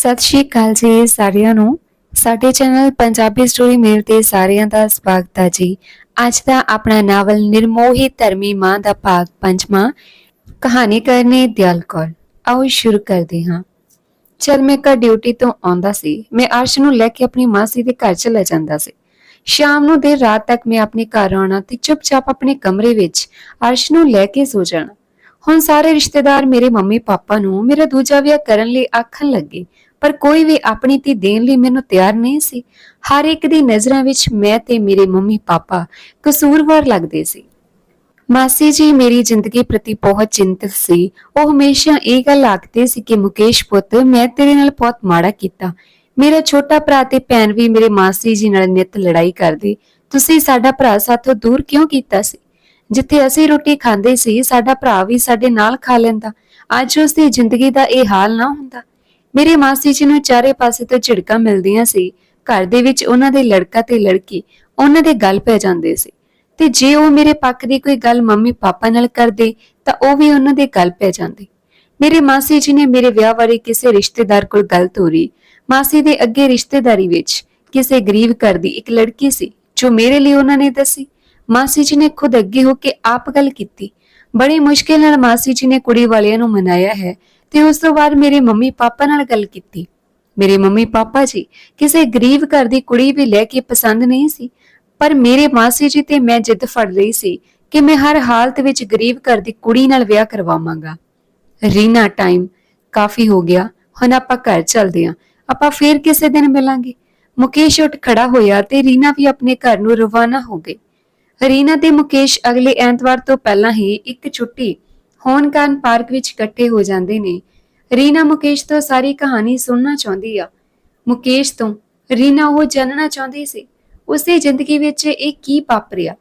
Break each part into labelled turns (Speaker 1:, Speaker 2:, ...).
Speaker 1: ਸਤਿ ਸ਼੍ਰੀ ਅਕਾਲ ਜੀ ਸਾਰਿਆਂ ਨੂੰ। ਸਾਡੇ ਚੈਨਲ ਪੰਜਾਬੀ ਸਟੋਰੀ ਮੇਲ ਤੇ ਸਾਰਿਆਂ ਦਾ ਸਵਾਗਤ ਹੈ ਜੀ। ਅੱਜ ਦਾ ਆਪਣਾ ਨਾਵਲ ਨਿਰਮੋਹੀ ਧਰਮੀ ਮਾਂ ਦਾ ਭਾਗ ਪੰਜਵਾਂ, ਕਹਾਣੀ ਕਰਨੇ ਦਿਆਲ ਕੌਰ। ਆਓ ਸ਼ੁਰੂ ਕਰਦੇ ਹਾਂ। ਜਦ ਮੈਂ ਘਰ ਡਿਊਟੀ ਤੋਂ ਆਉਂਦਾ ਸੀ। ਮੈਂ ਅਰਸ਼ ਨੂੰ ਲੈ ਕੇ ਆਪਣੀ ਮਾਸੀ ਦੇ ਘਰ ਚਲਾ ਜਾਂਦਾ ਸੀ। ਸ਼ਾਮ ਨੂੰ ਦੇਰ ਰਾਤ ਤੱਕ ਮੈਂ ਆਪਣੇ ਘਰ ਆਉਣਾ ਤੇ ਚੁੱਪਚਾਪ ਆਪਣੇ ਕਮਰੇ ਵਿੱਚ ਅਰਸ਼ ਨੂੰ ਲੈ ਕੇ ਸੋ ਜਾਣਾ। ਹੁਣ ਸਾਰੇ ਰਿਸ਼ਤੇਦਾਰ ਮੇਰੇ ਮੰਮੀ ਪਾਪਾ ਨੂੰ ਮੇਰਾ ਦੂਜਾ ਵਿਆਹ ਕਰਨ ਲਈ ਆਖਣ ਲੱਗੇ। ਪਰ ਕੋਈ ਵੀ ਆਪਣੀ ਧੀ ਦੇਣ ਲਈ ਮੈਨੂੰ ਤਿਆਰ ਨਹੀਂ ਸੀ। ਹਰ ਇੱਕ ਦੀ ਨਜ਼ਰਾਂ ਵਿੱਚ ਮੈਂ ਤੇ ਮੇਰੇ ਮੰਮੀ ਪਾਪਾ ਕਸੂਰਵਾਰ ਲੱਗਦੇ ਸੀ। ਮਾਸੀ ਜੀ ਮੇਰੀ ਜ਼ਿੰਦਗੀ ਪ੍ਰਤੀ ਬਹੁਤ ਚਿੰਤਤ ਸੀ। ਉਹ ਹਮੇਸ਼ਾ ਇਹ ਗੱਲ ਆਖਦੇ ਸੀ ਕਿ, ਮੁਕੇਸ਼ ਪੁੱਤ, ਮੈਂ ਤੇਰੇ ਨਾਲ ਬਹੁਤ ਮਾੜਾ ਕੀਤਾ। ਮੇਰਾ ਛੋਟਾ ਭਰਾ ਤੇ ਭੈਣ ਵੀ ਮੇਰੇ ਮਾਸੀ ਜੀ ਨਾਲ ਨਿਤ ਲੜਾਈ ਕਰਦੇ। ਤੁਸੀਂ ਸਾਡਾ ਭਰਾ ਸਾਥੋਂ ਦੂਰ ਕਿਉਂ ਕੀਤਾ ਸੀ? ਜਿੱਥੇ ਅਸੀਂ ਰੋਟੀ ਖਾਂਦੇ ਸੀ, ਸਾਡਾ ਭਰਾ ਵੀ ਸਾਡੇ ਨਾਲ ਖਾ ਲੈਂਦਾ। ਅੱਜ ਉਸ ਦੀ ਜ਼ਿੰਦਗੀ ਦਾ ਇਹ ਹਾਲ ਨਾ ਹੁੰਦਾ। ਮੇਰੇ ਮਾਸੀ ਜੀ ਨੂੰ ਚਾਰੇ ਪਾਸੇ ਤੋਂ ਝਿੜਕਾਂ ਮਿਲਦੀਆਂ ਸੀ। ਘਰ ਦੇ ਵਿੱਚ ਉਹਨਾਂ ਦੇ ਲੜਕਾ ਤੇ ਲੜਕੀ ਉਹਨਾਂ ਦੇ ਗੱਲ ਪੈ ਜਾਂਦੇ ਸੀ। ਤੇ ਜੇ ਉਹ ਮੇਰੇ ਪੱਖ ਦੀ ਕੋਈ ਗੱਲ ਮੰਮੀ ਪਾਪਾ ਨਾਲ ਕਰਦੇ, ਤਾਂ ਉਹ ਵੀ ਉਹਨਾਂ ਦੇ ਗੱਲ ਪੈ ਜਾਂਦੇ। ਮੇਰੇ ਮਾਸੀ ਜੀ ਨੇ ਮੇਰੇ ਵਿਆਹ ਬਾਰੇ ਕਿਸੇ ਰਿਸ਼ਤੇਦਾਰ ਕੋਲ ਗੱਲ ਤੋਰੀ। ਮਾਸੀ ਦੇ ਅੱਗੇ ਰਿਸ਼ਤੇਦਾਰੀ ਵਿੱਚ ਕਿਸੇ ਗਰੀਬ ਘਰ ਦੀ ਇੱਕ ਲੜਕੀ ਸੀ, ਜੋ ਮੇਰੇ ਲਈ ਉਹਨਾਂ ਨੇ ਦੱਸੀ। ਮਾਸੀ ਜੀ ਨੇ ਖੁਦ ਅੱਗੇ ਹੋ ਕੇ ਆਪ ਗੱਲ ਕੀਤੀ। ਬੜੀ ਮੁਸ਼ਕਿਲ ਨਾਲ ਮਾਸੀ ਜੀ ਨੇ ਕੁੜੀ ਵਾਲਿਆਂ ਨੂੰ ਮਨਾਇਆ ਹੈ ਤੇ ਉਸ ਤੋਂ ਬਾਅਦ ਮੇਰੇ ਮੰਮੀ ਪਾਪਾ ਨਾਲ ਗੱਲ ਕੀਤੀ। ਮੇਰੇ ਮੰਮੀ ਪਾਪਾ ਜੀ ਕਿਸੇ ਗਰੀਬ ਘਰ ਦੀ ਕੁੜੀ ਵੀ ਲੈ ਕੇ ਪਸੰਦ ਨਹੀਂ ਸੀ, ਪਰ ਮੇਰੇ ਮਾਸੀ ਜੀ ਤੇ ਮੈਂ ਜਿੱਦ ਫੜ ਲਈ ਸੀ ਕਿ ਮੈਂ ਹਰ ਹਾਲਤ ਵਿੱਚ ਗਰੀਬ ਘਰ ਦੀ ਕੁੜੀ ਨਾਲ ਵਿਆਹ ਕਰਵਾਵਾਂਗਾ। ਰੀਨਾ ਟਾਈਮ ਕਾਫੀ ਹੋ ਗਿਆ, ਹੁਣ ਆਪਾਂ ਘਰ ਚੱਲਦੇ ਆਂ ਆਪਾਂ ਫੇਰ ਕਿਸੇ ਦਿਨ ਮਿਲਾਂਗੇ। ਮੁਕੇਸ਼ ਉੱਠ ਖੜਾ ਹੋਇਆ ਤੇ ਰੀਨਾ ਵੀ ਆਪਣੇ ਘਰ ਨੂੰ ਰਵਾਨਾ ਹੋ ਗਈ ਰੀਨਾ ਤੇ ਮੁਕੇਸ਼ ਅਗਲੇ ਐਤਵਾਰ ਤੋਂ ਪਹਿਲਾਂ ਹੀ ਇੱਕ ਛੁੱਟੀ ਹੋਣ ਕਾਰਨ ਪਾਰਕ ਵਿੱਚ ਇਕੱਠੇ ਹੋ ਜਾਂਦੇ ਨੇ। ਰੀਨਾ ਮੁਕੇਸ਼ ਤੋਂ ਸਾਰੀ ਕਹਾਣੀ ਸੁਣਨਾ ਚਾਹੁੰਦੀ ਆ। ਮੁਕੇਸ਼ ਤੋਂ ਰੀਨਾ ਉਹ ਜਾਣਨਾ ਚਾਹੁੰਦੀ ਸੀ ਉਸਦੀ ਜ਼ਿੰਦਗੀ ਵਿੱਚ ਇਹ ਕੀ ਵਾਪਰਿਆ?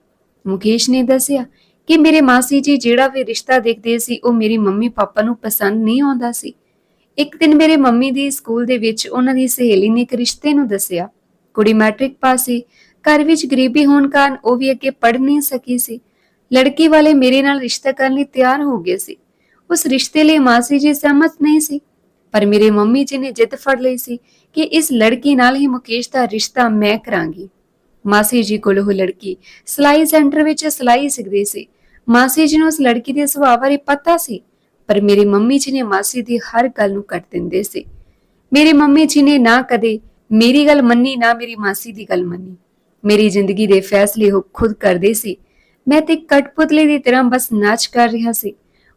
Speaker 1: ਮੁਕੇਸ਼ ਨੇ ਦੱਸਿਆ ਕਿ ਮੇਰੇ ਮਾਸੀ ਜੀ ਜਿਹੜਾ ਵੀ ਰਿਸ਼ਤਾ ਦੇਖਦੇ ਸੀ, ਉਹ ਮੇਰੀ ਮੰਮੀ ਪਾਪਾ ਨੂੰ ਪਸੰਦ ਨਹੀਂ ਆਉਂਦਾ ਸੀ। ਇੱਕ ਦਿਨ ਮੇਰੇ ਮੰਮੀ ਦੀ ਸਕੂਲ ਦੇ ਵਿੱਚ ਉਹਨਾਂ ਦੀ ਸਹੇਲੀ ਨੇ ਇੱਕ ਰਿਸ਼ਤੇ ਨੂੰ ਦੱਸਿਆ। ਕੁੜੀ ਮੈਟ੍ਰਿਕ ਪਾਸ ਸੀ। ਘਰ ਵਿੱਚ ਗਰੀਬੀ ਹੋਣ ਕਾਰਨ ਉਹ ਵੀ ਅੱਗੇ ਪੜ੍ਹ ਨਹੀਂ ਸਕੀ ਸੀ। ਲੜਕੀ ਵਾਲੇ ਮੇਰੇ ਨਾਲ ਰਿਸ਼ਤਾ ਕਰਨ ਲਈ ਤਿਆਰ ਹੋ ਗਏ ਸੀ। ਉਸ ਰਿਸ਼ਤੇ ਲਈ ਮਾਸੀ ਜੀ ਸਹਿਮਤ ਨਹੀਂ ਸੀ। ਪਰ ਮੇਰੇ ਮੰਮੀ ਜੀ ਨੇ ਜਿੱਦ ਫੜ ਲਈ ਸੀ ਕਿ ਇਸ ਲੜਕੀ ਨਾਲ ਹੀ ਮੁਕੇਸ਼ ਦਾ ਰਿਸ਼ਤਾ ਮੈਂ ਕਰਾਂਗੀ। ਮਾਸੀ ਜੀ ਕੋਲ ਉਹ ਲੜਕੀ ਸਿਲਾਈ ਸੈਂਟਰ ਵਿੱਚ ਸਿਲਾਈ ਸਿੱਖਦੀ ਸੀ। ਮਾਸੀ ਜੀ ਨੂੰ ਉਸ ਲੜਕੀ ਦੇ ਸੁਭਾਅ ਬਾਰੇ ਪਤਾ ਸੀ, ਪਰ ਮੇਰੀ ਮੰਮੀ ਜੀ ਨੇ ਮਾਸੀ ਦੀ ਹਰ ਗੱਲ ਨੂੰ ਕੱਟ ਦਿੰਦੇ ਸੀ। ਮੇਰੇ ਮੰਮੀ ਜੀ ਨੇ ਨਾ ਕਦੇ ਮੇਰੀ ਗੱਲ ਮੰਨੀ, ਨਾ ਮੇਰੀ ਮਾਸੀ ਦੀ ਗੱਲ ਮੰਨੀ। ਮੇਰੀ ਜ਼ਿੰਦਗੀ ਦੇ ਫੈਸਲੇ ਉਹ ਖੁਦ ਕਰਦੇ ਸੀ। ਮੈਂ ਤੇ ਕਟਪੁਤਲੇ ਦੀ ਤਰ੍ਹਾਂ ਬਸ ਨਾਚ ਕਰ ਰਿਹਾ ਸੀ।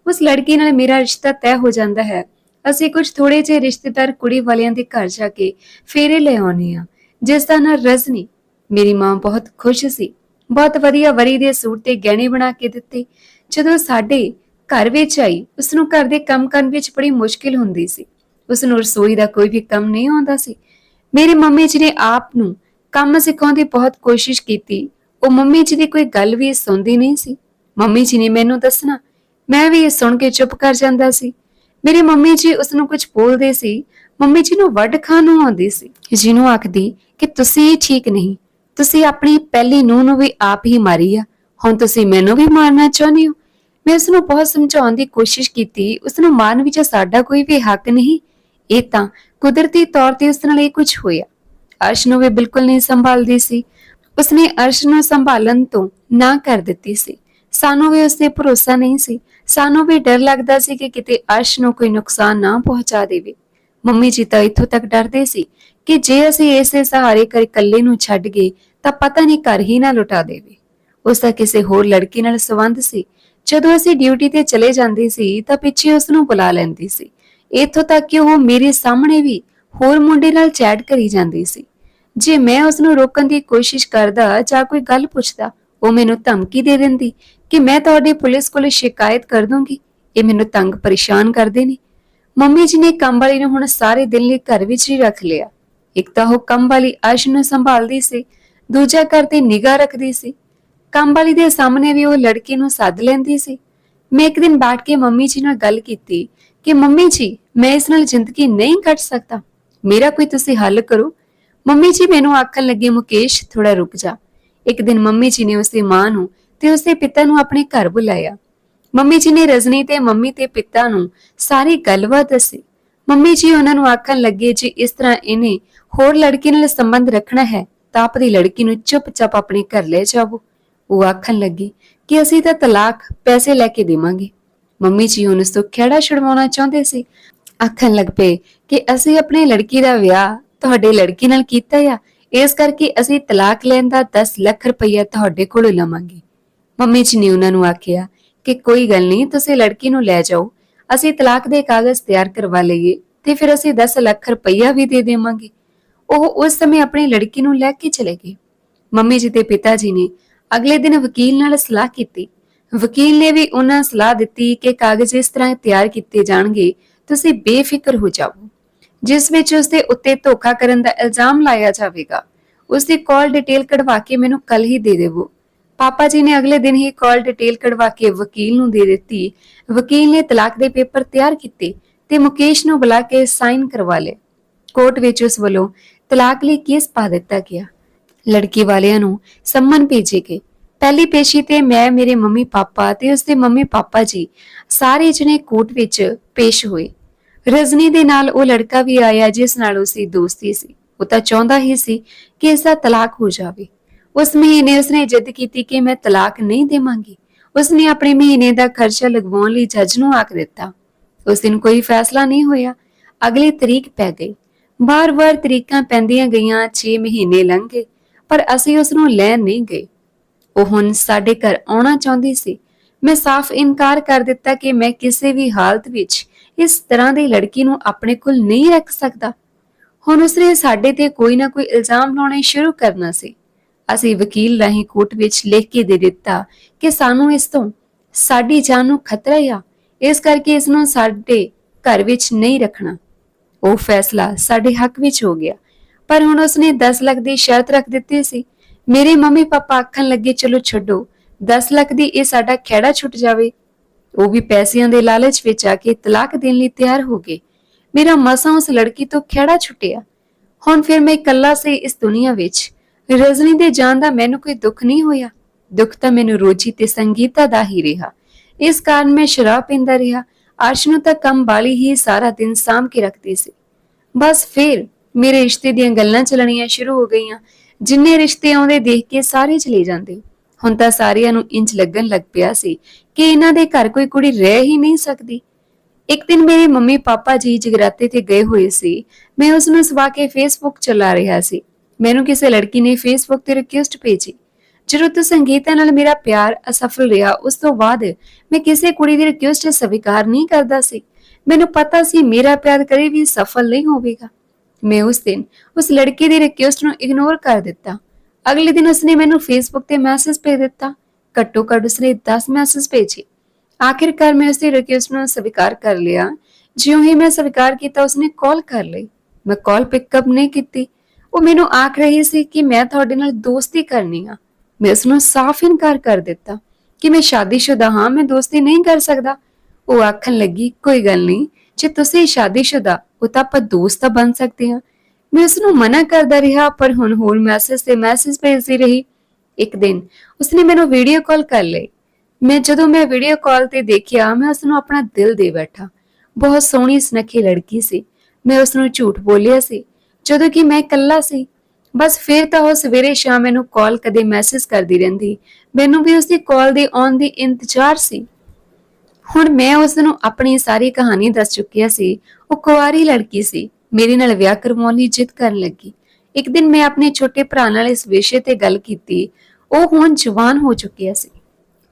Speaker 1: ਉਸ ਲੜਕੀ ਨਾਲ ਮੇਰਾ ਰਿਸ਼ਤਾ ਤੈਅ ਹੋ ਜਾਂਦਾ ਹੈ। ਅਸੀਂ ਕੁਝ ਥੋੜੇ ਜਿਹੇ ਰਿਸ਼ਤੇਦਾਰ ਕੁੜੀ ਵਾਲਿਆਂ ਦੇ ਘਰ ਜਾ ਕੇ ਫੇਰੇ ਲੈ ਆਉਨੇ ਆ ਜਿਸ ਦਾ ਨਾਂ ਰਜਨੀ। ਮੇਰੀ ਮਾਂ ਬਹੁਤ ਖੁਸ਼ ਸੀ। ਬਹੁਤ ਵਧੀਆ ਵਰੀ ਦੇ ਸੂਟ ਤੇ ਗਹਿਣੇ ਬਣਾ ਕੇ ਦਿੱਤੇ। ਜਦੋਂ ਸਾਡੇ ਘਰ ਵਿੱਚ ਆਈ ਉਸ ਨੂੰ ਘਰ ਦੇ ਕੰਮ ਕਰਨ ਵਿੱਚ ਬੜੀ ਮੁਸ਼ਕਿਲ ਹੁੰਦੀ ਸੀ। ਉਸ ਨੂੰ ਰਸੋਈ ਦਾ ਕੋਈ ਵੀ ਕੰਮ ਨਹੀਂ ਆਉਂਦਾ ਸੀ। ਮੇਰੇ ਮੰਮੀ ਜੀ ਨੇ ਆਪ ਨੂੰ ਕੰਮ ਸਿਖਾਉਣ ਦੀ ਬਹੁਤ ਕੋਸ਼ਿਸ਼ ਕੀਤੀ। ਉਹ ਮੰਮੀ ਜੀ ਦੀ ਕੋਈ ਗੱਲ ਵੀ ਸੁਣਦੀ ਨਹੀਂ ਸੀ। ਮੰਮੀ ਜੀ ਨੇ ਮੈਨੂੰ ਦੱਸਣਾ, ਮੈਂ ਵੀ ਇਹ ਸੁਣ ਕੇ ਚੁੱਪ ਕਰ ਜਾਂਦਾ ਸੀ। ਮੇਰੀ ਮੰਮੀ ਜੀ ਉਸ ਨੂੰ ਕੁਝ ਬੋਲਦੇ ਸੀ, ਮੰਮੀ ਜੀ ਨੂੰ ਵੱਡ ਖਾਣ ਨੂੰ ਆਉਂਦੀ ਸੀ। ਜਿਹਨੂੰ ਆਖਦੀ ਕਿ ਤੁਸੀਂ ਠੀਕ ਨਹੀਂ, ਤੁਸੀਂ ਆਪਣੀ ਪਹਿਲੀ ਨੂੰਹ ਨੂੰ ਵੀ ਆਪ ਹੀ ਮਾਰੀ ਆ, ਹੁਣ ਤੁਸੀਂ ਮੈਨੂੰ ਵੀ ਮਾਰਨਾ ਚਾਹੁੰਦੇ ਹੋ। ਮੈਂ ਉਸ ਨੂੰ ਬਹੁਤ ਸਮਝਾਉਣ ਦੀ ਕੋਸ਼ਿਸ਼ ਕੀਤੀ ਉਸ ਨੂੰ ਮਾਰਨ ਵਿੱਚ ਸਾਡਾ ਕੋਈ ਵੀ ਹੱਕ ਨਹੀਂ। ਇਹ ਤਾਂ ਕੁਦਰਤੀ ਤੌਰ ਤੇ ਉਸ ਨਾਲ ਇਹ ਕੁਝ ਹੋਇਆ। ਅਰਸ਼ ਨੂੰ ਵੀ ਬਿਲਕੁਲ ਨਹੀਂ ਸੰਭਾਲਦੀ ਸੀ। ਉਸਨੇ ਅਰਸ਼ ਨੂੰ ਸੰਭਾਲਣ ਤੋਂ ਨਾ ਕਰ ਦਿੱਤੀ ਸੀ। ਸਾਨੂੰ ਵੀ ਉਸ ਤੇ ਭਰੋਸਾ ਨਹੀਂ ਸੀ। ਸਾਨੂੰ ਵੀ ਡਰ ਲੱਗਦਾ ਸੀ ਕਿ ਕਿਤੇ ਅਰਸ਼ ਨੂੰ ਕੋਈ ਨੁਕਸਾਨ ਨਾ ਪਹੁੰਚਾ ਦੇਵੇ। ਮੰਮੀ ਜੀ ਤਾਂ ਇੱਥੋਂ ਤੱਕ ਡਰਦੇ ਸੀ ਕਿ ਜੇ ਅਸੀਂ ਇਸੇ ਸਹਾਰੇ ਕਰ ਇਕੱਲੇ ਨੂੰ ਛੱਡ ਗਏ, ਤਾਂ ਪਤਾ ਨਹੀਂ ਘਰ ਹੀ ਨਾ ਲੁਟਾ ਦੇਵੇ। ਉਸ ਦਾ ਕਿਸੇ ਹੋਰ ਲੜਕੀ ਨਾਲ ਸੰਬੰਧ ਸੀ। ਜਦੋਂ ਅਸੀਂ ਡਿਊਟੀ ਤੇ ਚਲੇ ਜਾਂਦੇ ਸੀ, ਤਾਂ ਪਿੱਛੇ ਉਸ ਨੂੰ ਬੁਲਾ ਲੈਂਦੀ ਸੀ। ਇੱਥੋਂ ਤੱਕ ਕਿ ਉਹ ਮੇਰੇ ਸਾਹਮਣੇ ਵੀ ਹੋਰ ਮੁੰਡੇ ਨਾਲ ਚੈਟ ਕਰੀ ਜਾਂਦੀ ਸੀ। ਜੇ ਮੈਂ ਉਸ ਨੂੰ ਰੋਕਣ ਦੀ ਕੋਸ਼ਿਸ਼ ਕਰਦਾ ਜਾਂ ਕੋਈ ਗੱਲ ਪੁੱਛਦਾ, ਉਹ ਮੈਨੂੰ ਧਮਕੀ ਦੇ ਦਿੰਦੀ ਕਿ ਮੈਂ ਤੁਹਾਡੀ ਪੁਲਿਸ ਕੋਲ ਸ਼ਿਕਾਇਤ ਕਰ ਦੂੰਗੀ। ਇਹ ਮੈਨੂੰ ਤੰਗ ਪਰੇਸ਼ਾਨ ਕਰਦੇ ਨੇ। ਮੰਮੀ ਜੀ ਨੇ ਕੰਮ ਵਾਲੀ ਨੂੰ ਹੁਣ ਸਾਰੇ ਦਿਨ ਲਈ ਘਰ ਵਿੱਚ ਹੀ ਰੱਖ ਲਿਆ। ਇੱਕ ਤਾਂ ਉਹ ਕੰਮ ਵਾਲੀ ਅਸ਼ ਨੂੰ ਸੰਭਾਲਦੀ ਸੀ, ਦੂਜਾ ਘਰ ਤੇ ਨਿਗਾਹ ਰੱਖਦੀ ਸੀ। ਕੰਮ ਵਾਲੀ ਦੇ ਸਾਹਮਣੇ ਵੀ ਉਹ ਲੜਕੀ ਨੂੰ ਸੱਦ ਲੈਂਦੀ ਸੀ। ਮੈਂ ਇੱਕ ਦਿਨ ਬੈਠ ਕੇ ਮੰਮੀ ਜੀ ਨਾਲ ਗੱਲ ਕੀਤੀ ਕਿ ਮੰਮੀ ਜੀ, ਮੈਂ ਇਸ ਨਾਲ ਜ਼ਿੰਦਗੀ ਨਹੀਂ ਕੱਟ ਸਕਦਾ। ਮੇਰਾ ਕੋਈ ਤੁਸੀਂ ਹੱਲ ਕਰੋ ਮੰਮੀ ਜੀ, ਮੈਨੂੰ ਆਖਣ ਲੱਗੇ, ਮੁਕੇਸ਼ ਥੋੜਾ ਰੁਕ ਜਾ। ਇੱਕ ਦਿਨ ਮੰਮੀ ਜੀ ਨੇ ਉਸਦੀ ਮਾਂ ਨੂੰ ਤੇ ਉਸਦੇ ਪਿਤਾ ਨੂੰ ਆਪਣੇ ਘਰ ਬੁਲਾਇਆ। ਮੰਮੀ ਜੀ ਨੇ ਰਜਨੀ ਤੇ ਮੰਮੀ ਤੇ ਪਿਤਾ ਨੂੰ ਸਾਰੀ ਗੱਲਬਾਤ ਦੱਸੀ। ਮੰਮੀ ਜੀ ਉਹਨਾਂ ਨੂੰ ਆਖਣ ਲੱਗੇ, ਜੇ ਇਸ ਤਰ੍ਹਾਂ ਇਹਨੇ ਹੋਰ ਲੜਕੀ ਨਾਲ ਸੰਬੰਧ ਰੱਖਣਾ ਹੈ, ਤਾਂ ਆਪਣੀ ਲੜਕੀ ਨੂੰ ਚੁੱਪਚਾਪ ਆਪਣੇ ਘਰ ਲੈ ਜਾਵੋ। ਉਹ ਆਖਣ ਲੱਗੀ ਕਿ ਅਸੀਂ ਤਾਂ ਤਲਾਕ ਪੈਸੇ ਲੈ ਕੇ ਦੇਵਾਂਗੇ। ਮੰਮੀ ਜੀ ਉਹਨੂੰ ਤੋਂ ਖੇੜਾ ਛੁਡਵਾਉਣਾ ਚਾਹੁੰਦੇ ਸੀ। ਆਖਣ ਲੱਗ ਪਏ ਕਿ ਅਸੀਂ ਆਪਣੀ ਲੜਕੀ ਦਾ ਵਿਆਹ ਤੁਹਾਡੇ ਲੜਕੀ ਨਾਲ ਕੀਤਾ ਆ? ਇਸ ਕਰਕੇ ਅਸੀਂ ਤਲਾਕ ਲੈਣ ਦਾ 10 ਲੱਖ ਰੁਪਈਆ ਤੁਹਾਡੇ ਕੋਲੋਂ ਲਵਾਂਗੇ। ਮੰਮੀ ਜੀ ਨੇ ਉਹਨਾਂ ਨੂੰ ਆਖਿਆ ਕਿ ਕੋਈ ਗੱਲ ਨਹੀਂ, ਤੁਸੀਂ ਲੜਕੀ ਨੂੰ ਲੈ ਜਾਓ। ਅਸੀਂ ਤਲਾਕ ਦੇ ਕਾਗਜ਼ ਤਿਆਰ ਕਰਵਾ ਲਈਏ ਤੇ ਫਿਰ ਅਸੀਂ 10 ਲੱਖ ਰੁਪਈਆ ਵੀ ਦੇ ਦੇਵਾਂਗੇ। ਉਹ ਉਸ ਸਮੇਂ ਆਪਣੀ ਲੜਕੀ ਨੂੰ ਲੈ ਕੇ ਚਲੇ ਗਏ। ਮੰਮੀ ਜੀ ਦੇ ਪਿਤਾ ਜੀ ਨੇ ਅਗਲੇ ਦਿਨ ਵਕੀਲ ਨਾਲ ਸਲਾਹ ਕੀਤੀ। ਵਕੀਲ ਨੇ ਵੀ ਉਹਨਾਂ ਸਲਾਹ ਦਿੱਤੀ ਕਿ ਕਾਗਜ਼ ਇਸ ਤਰ੍ਹਾਂ ਤਿਆਰ ਕੀਤੇ ਜਾਣਗੇ, ਤੁਸੀਂ ਬੇਫਿਕਰ ਹੋ ਜਾਵੋ। ਜਿਸ ਵਿੱਚ ਉਸ ਦੇ ਉੱਤੇ ਧੋਖਾ ਕਰਨ ਦਾ ਇਲਜ਼ਾਮ ਲਾਇਆ ਜਾਵੇਗਾ। ਉਸ ਦੀ ਕਾਲ ਡਿਟੇਲ ਕਢਵਾ ਕੇ ਮੈਨੂੰ ਕੱਲ ਹੀ ਦੇ ਦੇਵੋ। ਪਾਪਾ ਜੀ ਨੇ ਅਗਲੇ ਦਿਨ ਹੀ ਕਾਲ ਡਿਟੇਲ ਕਢਵਾ ਕੇ ਵਕੀਲ ਨੂੰ ਦੇ ਦਿੱਤੀ। ਵਕੀਲ ਨੇ ਤਲਾਕ ਦੇ ਪੇਪਰ ਤਿਆਰ ਕੀਤੇ ਤੇ ਮੁਕੇਸ਼ ਨੂੰ ਬੁਲਾ ਕੇ ਸਾਈਨ ਕਰਵਾ ਲਏ। ਕੋਰਟ ਵਿੱਚ ਉਸ ਵੱਲੋਂ ਤਲਾਕ ਲਈ ਕੇਸ ਪਾ ਦਿੱਤਾ ਗਿਆ। ਲੜਕੀ ਵਾਲਿਆਂ ਨੂੰ ਸੰਮਨ ਭੇਜੇ ਗਏ। ਪਹਿਲੀ ਪੇਸ਼ੀ ਤੇ ਮੈਂ, ਮੇਰੇ ਮੰਮੀ ਪਾਪਾ ਤੇ ਉਸਦੇ ਮੰਮੀ ਪਾਪਾ ਜੀ ਸਾਰੇ ਜਣੇ ਕੋਰਟ ਵਿੱਚ ਪੇਸ਼ ਹੋਏ। ਰਜਨੀ ਦੇ ਨਾਲ ਉਹ ਲੜਕਾ ਵੀ ਆਇਆ ਜਿਸ ਨਾਲ ਉਸਦੀ ਦੋਸਤੀ ਸੀ। ਉਹ ਤਾਂ ਚਾਹੁੰਦਾ ਹੀ ਸੀ ਕਿ ਇਸ ਦਾ ਤਲਾਕ ਹੋ ਜਾਵੇ। ਉਸ ਮਹੀਨੇ ਉਸਨੇ ਜਿੱਦ ਕੀਤੀ ਕਿ ਮੈਂ ਤਲਾਕ ਨਹੀਂ ਦੇਵਾਂਗੀ। ਉਸਨੇ ਆਪਣੇ ਮਹੀਨੇ ਦਾ ਖਰਚਾ ਲਗਵਾਉਣ ਲਈ ਜੱਜ ਨੂੰ ਆਖ ਦਿੱਤਾ। ਉਸ ਦਿਨ ਕੋਈ ਫੈਸਲਾ ਨਹੀਂ ਹੋਇਆ। ਅਗਲੀ ਤਰੀਕ ਪੈ ਗਈ। ਬਾਰ-ਬਾਰ ਤਰੀਕਾਂ ਪੈਂਦੀਆਂ ਗਈਆਂ 6 ਮਹੀਨੇ ਲੰਘ ਗਏ ਪਰ ਅਸੀਂ ਉਸ ਨੂੰ ਲੈਣ ਨਹੀਂ ਗਏ। ਉਹ ਹੁਣ ਸਾਡੇ ਘਰ ਆਉਣਾ ਚਾਹੁੰਦੀ ਸੀ। ਮੈਂ ਸਾਫ਼ ਇਨਕਾਰ ਕਰ ਦਿੱਤਾ ਕਿ ਮੈਂ ਕਿਸੇ ਵੀ ਹਾਲਤ ਵਿੱਚ ਇਸ ਤਰ੍ਹਾਂ ਦੀ ਲੜਕੀ ਨੂੰ ਆਪਣੇ ਕੋਲ ਨਹੀਂ ਰੱਖ ਸਕਦਾ। ਹੁਣ ਉਸਨੇ ਸਾਡੇ ਤੇ ਕੋਈ ਨਾ ਕੋਈ ਇਲਜ਼ਾਮ ਲਾਉਣੇ ਸ਼ੁਰੂ ਕਰਨਾ ਸੀ। ਅਸੀਂ ਵਕੀਲ ਰਾਹੀਂ ਕੋਰਟ ਵਿੱਚ ਲਿਖ ਕੇ ਦੇ ਦਿੱਤਾ ਕਿ ਸਾਨੂੰ ਇਸ ਤੋਂ ਸਾਡੀ ਜਾਨ ਨੂੰ ਖਤਰਾ ਆ। ਇਸ ਕਰਕੇ ਇਸ ਨੂੰ ਸਾਡੇ ਘਰ ਵਿੱਚ ਨਹੀਂ ਰੱਖਣਾ। ਉਹ ਫੈਸਲਾ ਸਾਡੇ ਹੱਕ ਵਿੱਚ ਹੋ ਗਿਆ। ਪਰ ਹੁਣ ਉਸਨੇ 10 ਲੱਖ ਦੀ ਸ਼ਰਤ ਰੱਖ ਦਿੱਤੀ ਸੀ। ਮੇਰੇ ਮੰਮੀ ਪਾਪਾ ਆਖਣ ਲੱਗੇ, ਚਲੋ ਛੱਡੋ। 10 ਲੱਖ ਦੀ ਇਹ ਸਾਡਾ ਖਹਿੜਾ ਛੁੱਟ ਜਾਵੇ। ਉਹ ਵੀ ਪੈਸਿਆਂ ਦੇ ਲਾਲਚ ਵਿੱਚ ਆ ਕੇ ਤਲਾਕ ਦੇਣ ਲਈ ਤਿਆਰ ਹੋ ਗਏ। ਮੇਰਾ ਮਸਾਂ ਉਸ ਲੜਕੀ ਤੋਂ ਖਹਿੜਾ ਛੁੱਟਿਆ। ਹੁਣ ਫਿਰ ਮੈਂ ਇਕੱਲਾ ਸੀ ਇਸ ਦੁਨੀਆ ਵਿੱਚ। ਰਜਨੀ ਦੇ ਜਾਣ ਦਾ ਮੈਨੂੰ ਕੋਈ ਦੁੱਖ ਨਹੀਂ ਹੋਇਆ। ਦੁੱਖ ਤਾਂ ਮੈਨੂੰ ਰੋਜੀ ਤੇ ਸੰਗੀਤਾ ਦਾ ਹੀ ਰਿਹਾ। ਇਸ ਕਾਰਨ ਮੈਂ ਸ਼ਰਾਬ ਪੀਂਦਾ ਰਿਹਾ। ਅਰਸ਼ ਨੂੰ ਤਾਂ ਕੰਮ ਵਾਲੀ ਹੀ ਸਾਰਾ ਦਿਨ ਸਾਂਭ ਕੇ ਰੱਖਦੀ ਸੀ। ਬਸ ਫਿਰ ਮੇਰੇ ਰਿਸ਼ਤੇ ਦੀਆਂ ਗੱਲਾਂ ਚੱਲਣੀਆਂ ਸ਼ੁਰੂ ਹੋ ਗਈਆਂ। ਜਿੰਨੇ ਰਿਸ਼ਤੇ ਆਉਂਦੇ ਦੇਖ ਕੇ ਸਾਰੇ ਚਲੇ ਜਾਂਦੇ। ਹੁਣ ਤਾਂ ਸਾਰਿਆਂ ਨੂੰ ਇੰਜ ਲੱਗਣ ਲੱਗ ਪਿਆ ਸੀ ਕਿ ਇਹਨਾਂ ਦੇ ਘਰ ਕੋਈ ਕੁੜੀ ਰਹਿ ਹੀ ਨਹੀਂ ਸਕਦੀ। ਇੱਕ ਦਿਨ ਮੇਰੇ ਮੰਮੀ ਪਾਪਾ ਜੀ ਜਗਰਾਤੇ ਤੇ ਗਏ ਹੋਏ ਸੀ। ਮੈਂ ਉਸ ਨੂੰ ਸਵਾ ਕੇ ਫੇਸਬੁੱਕ ਚਲਾ ਰਿਹਾ ਸੀ। ਮੈਨੂੰ ਕਿਸੇ ਲੜਕੀ ਨੇ ਫੇਸਬੁੱਕ ਤੇ ਰਿਕੁਐਸਟ ਭੇਜੀ। ਜਦੋਂ ਤੋਂ ਸੰਗੀਤਾ ਨਾਲ ਮੇਰਾ ਪਿਆਰ ਅਸਫਲ ਰਿਹਾ, ਉਸ ਤੋਂ ਬਾਅਦ ਮੈਂ ਕਿਸੇ ਕੁੜੀ ਦੀ ਰਿਕੁਐਸਟ ਸਵੀਕਾਰ ਨਹੀਂ ਕਰਦਾ ਸੀ। ਮੈਨੂੰ ਪਤਾ ਸੀ ਮੇਰਾ ਪਿਆਰ ਕਦੇ ਵੀ ਸਫਲ ਨਹੀਂ ਹੋਵੇਗਾ। ਮੈਂ ਉਸ ਦਿਨ ਉਸ ਲੜਕੀ ਦੀ ਰਿਕੁਐਸਟ ਨੂੰ ਇਗਨੋਰ ਕਰ ਦਿੱਤਾ। ਅਗਲੇ ਦਿਨ ਉਸਨੇ ਮੈਨੂੰ ਫੇਸਬੁੱਕ ਤੇ ਮੈਸੇਜ ਭੇਜ ਦਿੱਤਾ। ਘੱਟੋ ਘੱਟ ਉਸਨੇ 10 ਮੈਸੇਜ ਭੇਜੇ। ਆਖਿਰਕਾਰ ਮੈਂ ਉਸਦੀ ਰਿਕੁਐਸਟ ਨੂੰ ਸਵੀਕਾਰ ਕਰ ਲਿਆ। ਜਿਉਂ ਹੀ ਮੈਂ ਸਵੀਕਾਰ ਕੀਤਾ, ਉਸਨੇ ਕਾਲ ਕਰ ਲਈ। ਮੈਂ ਕਾਲ ਪਿਕਅਪ ਨਹੀਂ ਕੀਤੀ। ਉਹ ਮੈਨੂੰ ਆਖ ਰਹੀ ਸੀ ਕਿ ਮੈਂ ਤੁਹਾਡੇ ਨਾਲ ਦੋਸਤੀ ਕਰਨੀ ਆ। ਮੈਂ ਉਸਨੂੰ ਸਾਫ਼ ਇਨਕਾਰ ਕਰ ਦਿੱਤਾ ਕਿ ਮੈਂ ਸ਼ਾਦੀशुदा ਹਾਂ, ਮੈਂ ਦੋਸਤੀ ਨਹੀਂ ਕਰ ਸਕਦਾ। ਉਹ ਆਖਣ ਲੱਗੀ, ਕੋਈ ਗੱਲ ਨਹੀਂ। ਜੇ ਤੁਸੀਂ ਸ਼ਾਦੀशुदा ਹੋ ਤਾਂ ਆਪਾਂ ਦੋਸਤ ਬਣ ਸਕਦੇ ਹਾਂ। ਮੈਂ ਉਸ ਨੂੰ ਮਨਾ ਕਰਦਾ ਰਿਹਾ, ਪਰ ਹੁਣ ਹੋਰ ਮੈਸੇਜ ਤੇ ਮੈਸੇਜ ਭੇਜਦੀ ਰਹੀ। ਇੱਕ ਦਿਨ ਉਸਨੇ ਮੈਨੂੰ ਵੀਡੀਓ ਕਾਲ ਕਰ ਲਈ ਮੈਂ ਜਦੋਂ ਮੈਂ ਵੀਡੀਓ ਕਾਲ ਤੇ ਦੇਖਿਆ, ਮੈਂ ਉਸ ਨੂੰ ਆਪਣਾ ਦਿਲ ਦੇ ਬੈਠਾ। ਬਹੁਤ ਸੋਹਣੀ, ਸੁਨੱਖੀ ਲੜਕੀ ਸੀ। ਮੈਂ ਉਸ ਨੂੰ ਝੂਠ ਬੋਲਿਆ ਸੀ। ਜਦੋਂ ਕਿ ਮੈਂ ਇਕੱਲਾ ਸੀ, ਬਸ ਫਿਰ ਤਾਂ ਉਹ ਸਵੇਰੇ ਸ਼ਾਮ ਮੈਨੂੰ ਕਾਲ ਕਦੇ ਮੈਸੇਜ ਕਰਦੀ ਰਹਿੰਦੀ। ਮੈਨੂੰ ਵੀ ਉਸ ਦੀ ਕਾਲ ਦੇ ਆਉਣ ਦੀ ਇੰਤਜ਼ਾਰ ਸੀ। ਹੁਣ ਮੈਂ ਉਸ ਨੂੰ ਆਪਣੀ ਸਾਰੀ ਕਹਾਣੀ ਦੱਸ ਚੁੱਕਿਆ ਸੀ। ਉਹ ਕੁਆਰੀ ਲੜਕੀ ਸੀ। ਮੇਰੇ ਨਾਲ ਵਿਆਹ ਕਰਵਾਉਣ ਲਈ ਜਿੱਦ ਕਰਨ ਲੱਗੀ। ਇੱਕ ਦਿਨ ਮੈਂ ਆਪਣੇ ਛੋਟੇ ਭਰਾ ਨਾਲ ਇਸ ਵਿਸ਼ੇ ਤੇ ਗੱਲ ਕੀਤੀ। ਉਹ ਹੁਣ ਜਵਾਨ ਹੋ ਚੁੱਕਿਆ ਸੀ।